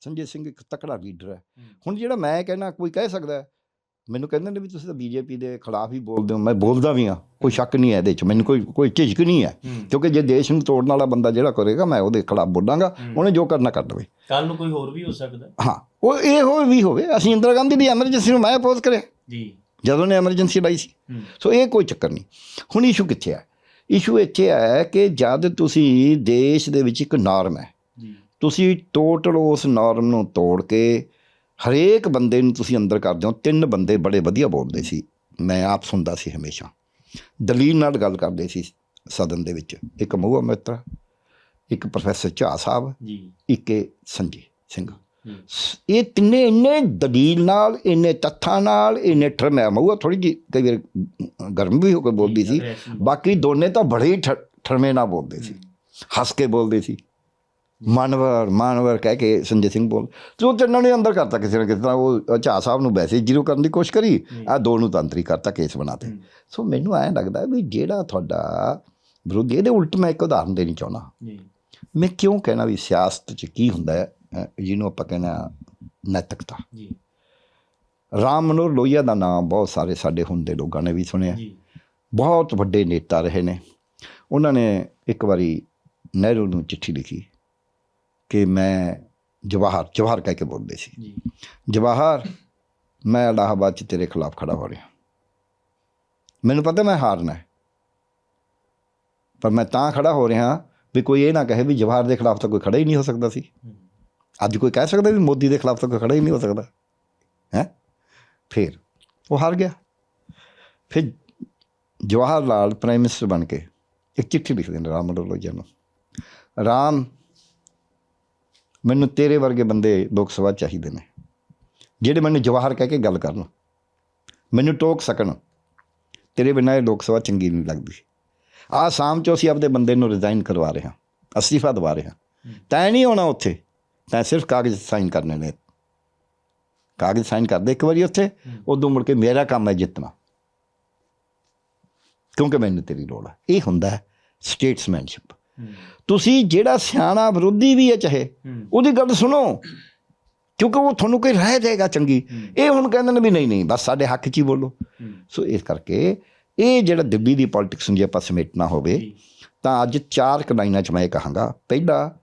Speaker 2: ਸੰਜੇ ਸਿੰਘ ਇੱਕ ਤਕੜਾ ਲੀਡਰ ਹੈ। ਹੁਣ ਜਿਹੜਾ ਮੈਂ ਕਹਿਣਾ ਕੋਈ ਕਹਿ ਸਕਦਾ ਹੈ, ਮੈਨੂੰ ਕਹਿੰਦੇ ਨੇ ਵੀ ਤੁਸੀਂ ਤਾਂ ਬੀਜੇਪੀ ਦੇ ਖਿਲਾਫ ਹੀ ਬੋਲਦੇ ਹੋ ਮੈਂ ਬੋਲਦਾ ਵੀ ਹਾਂ ਕੋਈ ਸ਼ੱਕ ਨਹੀਂ ਹੈ ਇਹਦੇ 'ਚ ਮੈਨੂੰ ਕੋਈ ਕੋਈ ਝਿਜਕ ਨਹੀਂ ਹੈ। ਕਿਉਂਕਿ ਜੇ ਦੇਸ਼ ਨੂੰ ਤੋੜਨ ਵਾਲਾ ਬੰਦਾ ਜਿਹੜਾ ਕਰੇਗਾ ਮੈਂ ਉਹਦੇ ਖਿਲਾਫ ਬੋਲਾਂਗਾ ਉਹਨੇ ਜੋ ਕਰਨਾ ਕਰ ਲਵੇ
Speaker 1: ਕੱਲ ਨੂੰ ਕੋਈ ਹੋਰ ਵੀ ਹੋ ਸਕਦਾ?
Speaker 2: ਹਾਂ ਉਹ ਇਹ ਹੋਵੇ ਵੀ ਹੋਵੇ ਅਸੀਂ ਇੰਦਰਾ ਗਾਂਧੀ ਦੀ ਐਮਰਜੈਂਸੀ ਨੂੰ ਮੈਂ ਅਪੋਜ਼ ਕਰਿਆ।
Speaker 1: ਜੀ।
Speaker 2: ਜਦੋਂ ਨੇ ਐਮਰਜੈਂਸੀ ਲਾਈ ਸੀ।
Speaker 1: ਹੂੰ।
Speaker 2: ਸੋ ਇਹ ਕੋਈ ਚੱਕਰ ਨਹੀਂ। ਹੁਣ ਇਸ਼ੂ ਕਿੱਥੇ ਹੈ? ਇਸ਼ੂ ਇੱਥੇ ਹੈ ਕਿ ਜਦ ਤੁਸੀਂ ਦੇਸ਼ ਦੇ ਵਿੱਚ ਇੱਕ ਨਾਰਮ ਹੈ
Speaker 1: ਜੀ।
Speaker 2: ਤੁਸੀਂ ਟੋਟਲ ਉਸ ਨਾਰਮ ਨੂੰ ਤੋੜ ਕੇ ਹਰੇਕ ਬੰਦੇ ਨੂੰ ਤੁਸੀਂ ਅੰਦਰ ਕਰਦੇ ਹੋ ਤਿੰਨ ਬੰਦੇ ਬੜੇ ਵਧੀਆ ਬੋਲਦੇ ਸੀ ਮੈਂ ਆਪ ਸੁਣਦਾ ਸੀ ਹਮੇਸ਼ਾ। ਦਲੀਲ ਨਾਲ ਗੱਲ ਕਰਦੇ ਸੀ ਸਦਨ ਦੇ ਵਿੱਚ ਇੱਕ ਮਹੂਆ ਮਿੱਤਰ ਇੱਕ ਪ੍ਰੋਫੈਸਰ ਝਾ ਸਾਹਿਬ
Speaker 1: ਜੀ।
Speaker 2: ਇੱਕ ਸੰਜੇ ਸਿੰਘ। ਇਹ ਤਿੰਨੇ ਇੰਨੇ ਦਲੀਲ ਨਾਲ ਇੰਨੇ ਤੱਥਾਂ ਨਾਲ ਇੰਨੇ ਠਰਮਿਆ ਮਊਆ ਥੋੜੀ ਜਿਹੀ ਕਈ ਵਾਰ ਗਰਮ ਵੀ ਹੋ ਕੇ ਬੋਲਦੀ ਸੀ। ਬਾਕੀ ਦੋਨੇ ਤਾਂ ਬੜੇ ਠਰਮੇ ਨਾਲ ਬੋਲਦੇ ਸੀ। ਹੱਸ ਕੇ ਬੋਲਦੇ ਸੀ। ਮਾਨਵਰ ਮਾਨਵਰ ਕਹਿ ਕੇ ਸੰਜੇ ਸਿੰਘ ਬੋਲ। ਤੇ ਉਹ ਤਿੰਨਾਂ ਨੇ ਅੰਦਰ ਕਰਤਾ ਕਿਸੇ ਨਾ ਕਿਸੇ ਤਰ੍ਹਾਂ ਉਹ ਝਾ ਸਾਹਿਬ ਨੂੰ ਵੈਸੇ ਜ਼ੀਰੋ ਕਰਨ ਦੀ ਕੋਸ਼ਿਸ਼ ਕਰੀ ਆ ਦੋ ਨੂੰ ਤੰਤਰੀ ਕਰਤਾ ਕੇਸ ਬਣਾਤੇ ਸੋ ਮੈਨੂੰ ਐਂ ਲੱਗਦਾ ਵੀ ਜਿਹੜਾ ਤੁਹਾਡਾ ਵਿਰੋਧੀ ਇਹਦੇ ਉਲਟ ਮੈਂ ਇੱਕ ਉਦਾਹਰਨ ਦੇਣੀ ਚਾਹੁੰਦਾ। ਮੈਂ ਕਿਉਂ ਕਹਿਣਾ ਵੀ ਸਿਆਸਤ 'ਚ ਕੀ ਹੁੰਦਾ ਹੈ ਜਿਹਨੂੰ ਆਪਾਂ ਕਹਿੰਦੇ ਨੈਤਿਕਤਾ?
Speaker 1: ਜੀ।
Speaker 2: ਰਾਮ ਮਨੋਹਰ ਲੋਹੀਆ ਦਾ ਨਾਮ ਬਹੁਤ ਸਾਰੇ ਸਾਡੇ ਹੁੰਦੇ ਲੋਕਾਂ ਨੇ ਵੀ ਸੁਣਿਆ।
Speaker 1: ਜੀ।
Speaker 2: ਬਹੁਤ ਵੱਡੇ ਨੇਤਾ ਰਹੇ ਨੇ। ਉਹਨਾਂ ਨੇ ਇੱਕ ਵਾਰੀ ਨਹਿਰੂ ਨੂੰ ਚਿੱਠੀ ਲਿਖੀ। ਕਿ ਮੈਂ ਜਵਾਹਰ ਜਵਾਹਰ ਕਹਿ ਕੇ ਬੋਲਦੇ ਸੀ।
Speaker 1: ਜੀ।
Speaker 2: ਜਵਾਹਰ ਮੈਂ ਇਲਾਹਾਬਾਦ 'ਚ ਤੇਰੇ ਖਿਲਾਫ ਖੜਾ ਹੋ ਰਿਹਾ। ਮੈਨੂੰ ਪਤਾ ਮੈਂ ਹਾਰਨਾ ਹੈ। ਪਰ ਮੈਂ ਤਾਂ ਖੜਾ ਹੋ ਰਿਹਾ ਵੀ ਕੋਈ ਇਹ ਨਾ ਕਹੇ ਵੀ ਜਵਾਹਰ ਦੇ ਖਿਲਾਫ ਤਾਂ ਕੋਈ ਖੜਾ ਹੀ ਨਹੀਂ ਹੋ ਸਕਦਾ ਸੀ। ਅੱਜ ਕੋਈ ਕਹਿ ਸਕਦਾ ਵੀ ਮੋਦੀ ਦੇ ਖਿਲਾਫ ਤਾਂ ਕੋਈ ਖੜਾ ਹੀ ਨਹੀਂ ਹੋ ਸਕਦਾ। ਹੈ? ਫਿਰ ਉਹ ਹਾਰ ਗਿਆ। ਫਿਰ ਜਵਾਹਰ ਲਾਲ ਪ੍ਰਾਈਮ ਮਿਨਿਸਟਰ ਬਣ ਕੇ ਇੱਕ ਚਿੱਠੀ ਲਿਖਦੇ ਨੇ ਰਾਮ ਮਨੋਹਰ ਲੋਹੀਆ ਨੂੰ। ਰਾਮ ਮੈਨੂੰ ਤੇਰੇ ਵਰਗੇ ਬੰਦੇ ਲੋਕ ਸਭਾ ਚਾਹੀਦੇ ਨੇ, ਜਿਹੜੇ ਮੈਨੂੰ ਜਵਾਹਰ ਕਹਿ ਕੇ ਗੱਲ ਕਰਨ, ਮੈਨੂੰ ਟੋਕ ਸਕਣ, ਤੇਰੇ ਬਿਨਾਂ ਇਹ ਲੋਕ ਸਭਾ ਚੰਗੀ ਨਹੀਂ ਲੱਗਦੀ। ਆਹ ਸ਼ਾਮ 'ਚ ਅਸੀਂ ਆਪਦੇ ਬੰਦੇ ਨੂੰ ਰਿਜ਼ਾਈਨ ਕਰਵਾ ਰਹੇ ਹਾਂ, ਅਸਤੀਫਾ ਦਵਾ ਰਹੇ ਹਾਂ। ਤੈਂ ਨਹੀਂ ਹੋਣਾ ਉੱਥੇ, ਤੈਂ ਸਿਰਫ ਕਾਗਜ਼ ਸਾਈਨ ਕਰਨੇ ਨੇ। ਕਾਗਜ਼ ਸਾਈਨ ਕਰਦੇ ਇੱਕ ਵਾਰੀ ਉੱਥੇ, ਉਦੋਂ ਮੁੜ ਕੇ ਮੇਰਾ ਕੰਮ ਹੈ ਜਿੱਤਣਾ। ਕਿਉਂਕਿ ਮੈਨੂੰ ਤੇਰੀ ਲੋੜ ਹੈ ਇਹ ਹੁੰਦਾ ਸਟੇਟਸਮੈਨਸ਼ਿਪ ਤੁਸੀਂ ਜਿਹੜਾ ਸਿਆਣਾ ਵਿਰੋਧੀ ਵੀ ਹੈ ਚਾਹੇ ਉਹਦੀ ਗੱਲ ਸੁਣੋ। ਕਿਉਂਕਿ ਉਹ ਤੁਹਾਨੂੰ ਕੋਈ ਰਹਿ ਜਾਏਗਾ ਚੰਗੀ। ਇਹ ਹੁਣ ਕਹਿੰਦੇ ਨੇ ਵੀ ਨਹੀਂ ਨਹੀਂ ਬਸ ਸਾਡੇ ਹੱਕ 'ਚ ਹੀ ਬੋਲੋ। ਸੋ ਇਸ ਕਰਕੇ ਇਹ ਜਿਹੜਾ ਦਿੱਲੀ ਦੀ ਪੋਲਿਟਿਕਸ ਨੂੰ ਜੇ ਆਪਾਂ ਸਮੇਟਣਾ ਹੋਵੇ ਤਾਂ ਅੱਜ ਚਾਰ ਕੁ ਲਾਈਨਾਂ 'ਚ ਮੈਂ ਇਹ ਕਹਾਂਗਾ। ਪਹਿਲਾ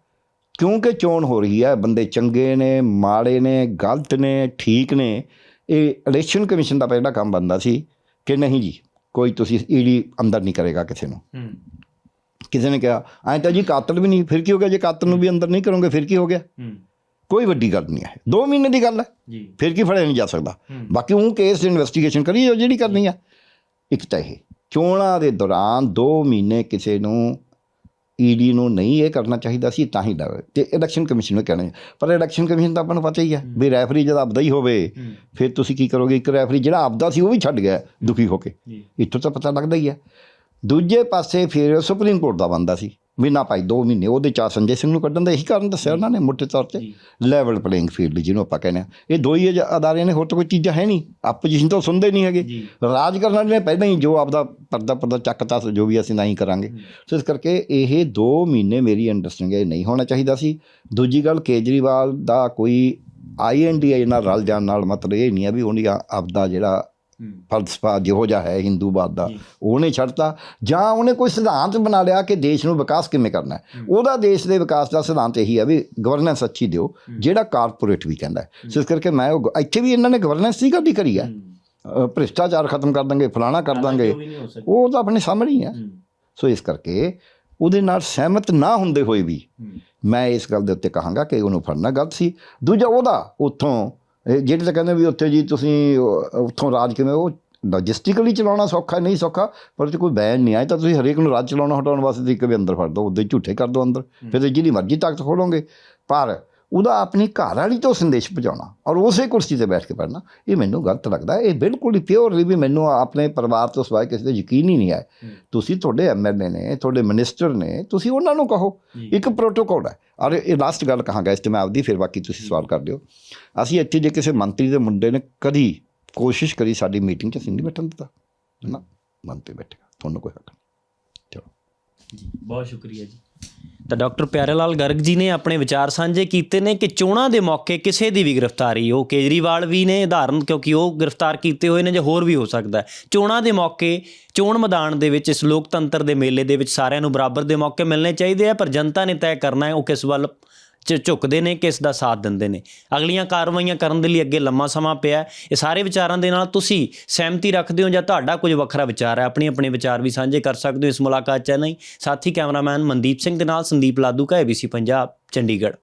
Speaker 2: ਕਿਉਂਕਿ ਚੋਣ ਹੋ ਰਹੀ ਹੈ ਬੰਦੇ ਚੰਗੇ ਨੇ ਮਾੜੇ ਨੇ ਗਲਤ ਨੇ ਠੀਕ ਨੇ ਇਹ ਇਲੈਕਸ਼ਨ ਕਮਿਸ਼ਨ ਦਾ ਪਹਿਲਾ ਕੰਮ ਬੰਦਾ ਸੀ ਕਿ ਨਹੀਂ ਜੀ ਕੋਈ ਤੁਸੀਂ ਈਡੀ ਅੰਦਰ ਨਹੀਂ ਕਰੇਗਾ ਕਿਸੇ ਨੂੰ। ਕਿਸੇ ਨੇ ਕਿਹਾ ਐਂ ਤਾਂ ਜੀ ਕਾਤਲ ਵੀ ਨਹੀਂ ਫਿਰ ਕੀ ਹੋ ਗਿਆ? ਜੇ ਕਾਤਲ ਨੂੰ ਵੀ ਅੰਦਰ ਨਹੀਂ ਕਰੋਗੇ ਫਿਰ ਕੀ ਹੋ ਗਿਆ? ਕੋਈ ਵੱਡੀ ਗੱਲ ਨਹੀਂ ਹੈ। 2 ਮਹੀਨੇ ਦੀ ਗੱਲ ਹੈ।
Speaker 1: ਜੀ।
Speaker 2: ਫਿਰ ਕੀ ਫੜਿਆ ਨਹੀਂ ਜਾ ਸਕਦਾ? ਬਾਕੀ ਉਹ ਕੇਸ ਇਨਵੈਸਟੀਗੇਸ਼ਨ ਕਰੀ ਜਾਓ ਜਿਹੜੀ ਕਰਨੀ ਆ। ਇੱਕ ਤਾਂ ਇਹ ਚੋਣਾਂ ਦੇ ਦੌਰਾਨ 2 ਮਹੀਨੇ ਕਿਸੇ ਨੂੰ ਈਡੀ ਨੂੰ ਨਹੀਂ ਇਹ ਕਰਨਾ ਚਾਹੀਦਾ ਸੀ ਤਾਂ ਹੀ ਡਰ। ਤੇ ਇਲੈਕਸ਼ਨ ਕਮਿਸ਼ਨ ਨੂੰ ਕਹਿਣਾ ਪਰ ਇਲੈਕਸ਼ਨ ਕਮਿਸ਼ਨ ਤਾਂ ਆਪਾਂ ਨੂੰ ਪਤਾ ਹੀ ਹੈ। ਵੀ ਰੈਫਰੀ ਜਦ ਆਪਦਾ ਹੀ ਹੋਵੇ ਫਿਰ ਤੁਸੀਂ ਕੀ ਕਰੋਗੇ? ਇੱਕ ਰੈਫਰੀ ਜਿਹੜਾ ਆਪਦਾ ਸੀ ਉਹ ਵੀ ਛੱਡ ਗਿਆ ਦੁਖੀ ਹੋ ਕੇ।
Speaker 1: ਜੀ।
Speaker 2: ਇੱਥੋਂ ਤਾਂ ਪਤਾ ਲੱਗਦਾ ਹੀ ਹੈ ਦੂਜੇ ਪਾਸੇ ਫਿਰ ਸੁਪਰੀਮ ਕੋਰਟ ਦਾ ਬੰਦਾ ਸੀ। ਵੀ ਨਾ ਭਾਈ 2 ਮਹੀਨੇ ਉਹਦੇ ਚਾ ਸੰਜੇ ਸਿੰਘ ਨੂੰ ਕੱਢਣ ਦਾ ਇਹੀ ਕਾਰਨ ਦੱਸਿਆ ਉਹਨਾਂ ਨੇ ਮੋਟੇ ਤੌਰ ਤੇ। ਲੈਵਲ ਪਲੇਇੰਗ ਫੀਲਡ ਜਿਹਨੂੰ ਆਪਾਂ ਕਹਿੰਦੇ ਆ ਇਹ ਦੋ ਹੀ ਅਦਾਰੇ ਨੇ ਹੋਰ ਤਾਂ ਕੋਈ ਚੀਜ਼ਾਂ ਹੈ ਨਹੀਂ। ਆਪੋਜੀਸ਼ਨ ਤਾਂ ਸੁਣਦੇ ਨਹੀਂ ਹੈਗੇ। ਰਾਜ ਕਰਨ ਵਾਲੇ ਨੇ ਪਹਿਲਾਂ ਹੀ ਜੋ ਆਪਦਾ ਪਰਦਾ ਪਰਦਾ ਚੱਕਤਾ ਸੋ ਜੋ ਵੀ ਅਸੀਂ ਨਹੀਂ ਕਰਾਂਗੇ। ਸੋ ਇਸ ਕਰਕੇ ਇਹ 2 ਮਹੀਨੇ ਮੇਰੀ ਅੰਡਰਸਟੈਂਡਿੰਗ ਇਹ ਨਹੀਂ ਹੋਣਾ ਚਾਹੀਦਾ ਸੀ। ਦੂਜੀ ਗੱਲ ਕੇਜਰੀਵਾਲ ਦਾ ਕੋਈ ਆਈਐਨਡੀਆਈ ਨਾਲ ਰਲ ਜਾਣ ਨਾਲ ਮਤਲਬ ਇਹ ਨਹੀਂ ਹੈ ਵੀ ਉਹਨੇ ਆਪਦਾ ਜਿਹੜਾ ਫਲਸਫਾ ਜਿਹੋ ਜਿਹਾ ਹੈ ਹਿੰਦੂਵਾਦ ਦਾ ਉਹਨੇ ਛੱਡਤਾ ਜਾਂ ਉਹਨੇ ਕੋਈ ਸਿਧਾਂਤ ਬਣਾ ਲਿਆ ਕਿ ਦੇਸ਼ ਨੂੰ ਵਿਕਾਸ ਕਿਵੇਂ ਕਰਨਾ ਹੈ। ਉਹਦਾ ਦੇਸ਼ ਦੇ ਵਿਕਾਸ ਦਾ ਸਿਧਾਂਤ ਇਹੀ ਹੈ ਵੀ ਗਵਰਨੈਂਸ ਅੱਛੀ ਦਿਓ ਜਿਹੜਾ ਕਾਰਪੋਰੇਟ ਵੀ ਕਹਿੰਦਾ ਸੋ ਇਸ ਕਰਕੇ ਮੈਂ ਉਹ ਇੱਥੇ ਵੀ ਇਹਨਾਂ ਨੇ ਗਵਰਨੈਂਸ ਦੀ ਗੱਲ ਹੀ। ਕਰੀ ਹੈ ਭ੍ਰਿਸ਼ਟਾਚਾਰ ਖਤਮ ਕਰ ਦਾਂਗੇ ਫਲਾਣਾ ਕਰ ਦਾਂਗੇ ਉਹ ਤਾਂ ਆਪਣੇ ਸਾਹਮਣੇ ਹੀ ਹੈ। ਸੋ ਇਸ ਕਰਕੇ ਉਹਦੇ ਨਾਲ ਸਹਿਮਤ ਨਾ ਹੁੰਦੇ ਹੋਏ ਵੀ ਮੈਂ ਇਸ ਗੱਲ ਦੇ ਉੱਤੇ ਕਹਾਂਗਾ ਕਿ ਉਹਨੂੰ ਫੜਨਾ ਗਲਤ ਸੀ। ਦੂਜਾ ਉਹਦਾ ਉੱਥੋਂ ਜਿਹੜੇ ਤਾਂ ਕਹਿੰਦੇ ਵੀ ਉੱਥੇ ਜੀ ਤੁਸੀਂ ਉੱਥੋਂ ਰਾਜ ਕਿਵੇਂ ਉਹ ਲੌਜਿਸਟਿਕਲੀ ਚਲਾਉਣਾ ਸੌਖਾ ਨਹੀਂ ਸੌਖਾ ਪਰ ਤੇ ਕੋਈ ਬੈਨ ਨਹੀਂ ਆਇਆ। ਤਾਂ ਤੁਸੀਂ ਹਰੇਕ ਨੂੰ ਰਾਜ ਚਲਾਉਣਾ ਹਟਾਉਣ ਵਾਸਤੇ ਤੁਸੀਂ ਕਦੇ ਅੰਦਰ ਫੜ ਦੋ ਉਹਦੇ ਝੂਠੇ ਕਰ ਦੋ ਅੰਦਰ। ਫਿਰ ਜਿਹਦੀ ਮਰਜ਼ੀ ਤਾਕਤ ਖੋਲੋਗੇ। ਪਰ ਉਹਦਾ ਆਪਣੀ ਘਰ ਵਾਲੀ ਤੋਂ ਸੰਦੇਸ਼ ਪਹੁੰਚਾਉਣਾ ਔਰ ਉਸੇ ਕੁਰਸੀ ਤੇ ਬੈਠ ਕੇ ਪੜਨਾ ਇਹ ਮੈਨੂੰ ਗਲਤ ਲੱਗਦਾ ਇਹ ਬਿਲਕੁਲ ਹੀ ਪਿਓਰਲੀ ਵੀ ਮੈਨੂੰ ਆਪਣੇ ਪਰਿਵਾਰ ਤੋਂ ਸਿਵਾਏ ਕਿਸੇ ਤੇ ਯਕੀਨ ਹੀ ਨਹੀਂ ਹੈ। ਤੁਸੀਂ ਤੁਹਾਡੇ ਐਮਐਲਏ ਨੇ ਤੁਹਾਡੇ ਮਿਨਿਸਟਰ ਨੇ ਤੁਸੀਂ ਉਹਨਾਂ ਨੂੰ ਕਹੋ। ਇੱਕ ਪ੍ਰੋਟੋਕੋਲ ਹੈ। ਔਰ ਇਹ ਲਾਸਟ ਗੱਲ ਕਹਾਂਗਾ ਇਸ ਤੇ ਮੈਂ ਆਪਦੀ ਫਿਰ ਬਾਕੀ ਤੁਸੀਂ ਸਵਾਲ ਕਰ ਲਿਓ ਅਸੀਂ ਇੱਥੇ ਜੇ ਕਿਸੇ ਮੰਤਰੀ ਦੇ ਮੁੰਡੇ ਨੇ ਕਦੀ ਕੋਸ਼ਿਸ਼ ਕਰੀ ਸਾਡੀ ਮੀਟਿੰਗ 'ਚ ਅਸੀਂ ਨਹੀਂ ਬੈਠਣ ਦਿੱਤਾ ਨਾ ਮੰਤਰੀ ਬੈਠੇਗਾ ਤੁਹਾਨੂੰ ਕੋਈ ਹੱਕ ਨਹੀਂ। ਚਲੋ।
Speaker 1: ਜੀ ਬਹੁਤ ਸ਼ੁਕਰੀਆ ਜੀ। ਤਾਂ ਡਾਕਟਰ ਪਿਆਰੇ ਲਾਲ ਗਰਗ ਜੀ ਨੇ ਆਪਣੇ ਵਿਚਾਰ ਸਾਂਝੇ ਕੀਤੇ ਨੇ ਕਿ ਚੋਣਾਂ ਦੇ ਮੌਕੇ ਕਿਸੇ ਦੀ ਵੀ ਗ੍ਰਿਫਤਾਰੀ, ਉਹ ਕੇਜਰੀਵਾਲ ਵੀ ਨੇ ਉਦਾਹਰਨ ਕਿਉਂਕਿ ਉਹ ਗ੍ਰਿਫਤਾਰ ਕੀਤੇ ਹੋਏ ਨੇ ਜਾਂ ਹੋਰ ਵੀ ਹੋ ਸਕਦਾ ਚੋਣਾਂ ਦੇ ਮੌਕੇ, ਚੋਣ ਮੈਦਾਨ ਦੇ ਵਿੱਚ ਇਸ ਲੋਕਤੰਤਰ ਦੇ ਮੇਲੇ ਦੇ ਵਿੱਚ ਸਾਰਿਆਂ ਨੂੰ ਬਰਾਬਰ ਦੇ ਮੌਕੇ ਮਿਲਣੇ ਚਾਹੀਦੇ ਆ, ਪਰ ਜਨਤਾ ਨੇ ਤੈਅ ਕਰਨਾ ਹੈ ਉਹ ਕਿਸ ਵੱਲ ਚ ਝੁਕਦੇ ਨੇ, ਕਿਸ ਦਾ ਸਾਥ ਦਿੰਦੇ ਨੇ। ਅਗਲੀਆਂ ਕਾਰਵਾਈਆਂ ਕਰਨ ਦੇ ਲਈ ਅੱਗੇ ਲੰਮਾ ਸਮਾਂ ਪਿਆ ਇਹ ਸਾਰੇ ਵਿਚਾਰਾਂ ਦੇ ਨਾਲ ਤੁਸੀਂ ਸਹਿਮਤੀ ਰੱਖਦੇ ਹੋ ਜਾਂ ਤੁਹਾਡਾ ਕੁਝ ਵੱਖਰਾ ਵਿਚਾਰ ਹੈ। ਆਪਣੇ ਆਪਣੇ ਵਿਚਾਰ ਵੀ ਸਾਂਝੇ ਕਰ ਸਕਦੇ ਹੋ ਇਸ ਮੁਲਾਕਾਤ ਚ ਨਹੀਂ ਸਾਥੀ ਕੈਮਰਾਮੈਨ ਮਨਦੀਪ ਸਿੰਘ ਦੇ ਨਾਲ ਸੰਦੀਪ ਲਾਦੂ ਕਾ ਏਬੀਸੀ ਪੰਜਾਬ, ਚੰਡੀਗੜ੍ਹ।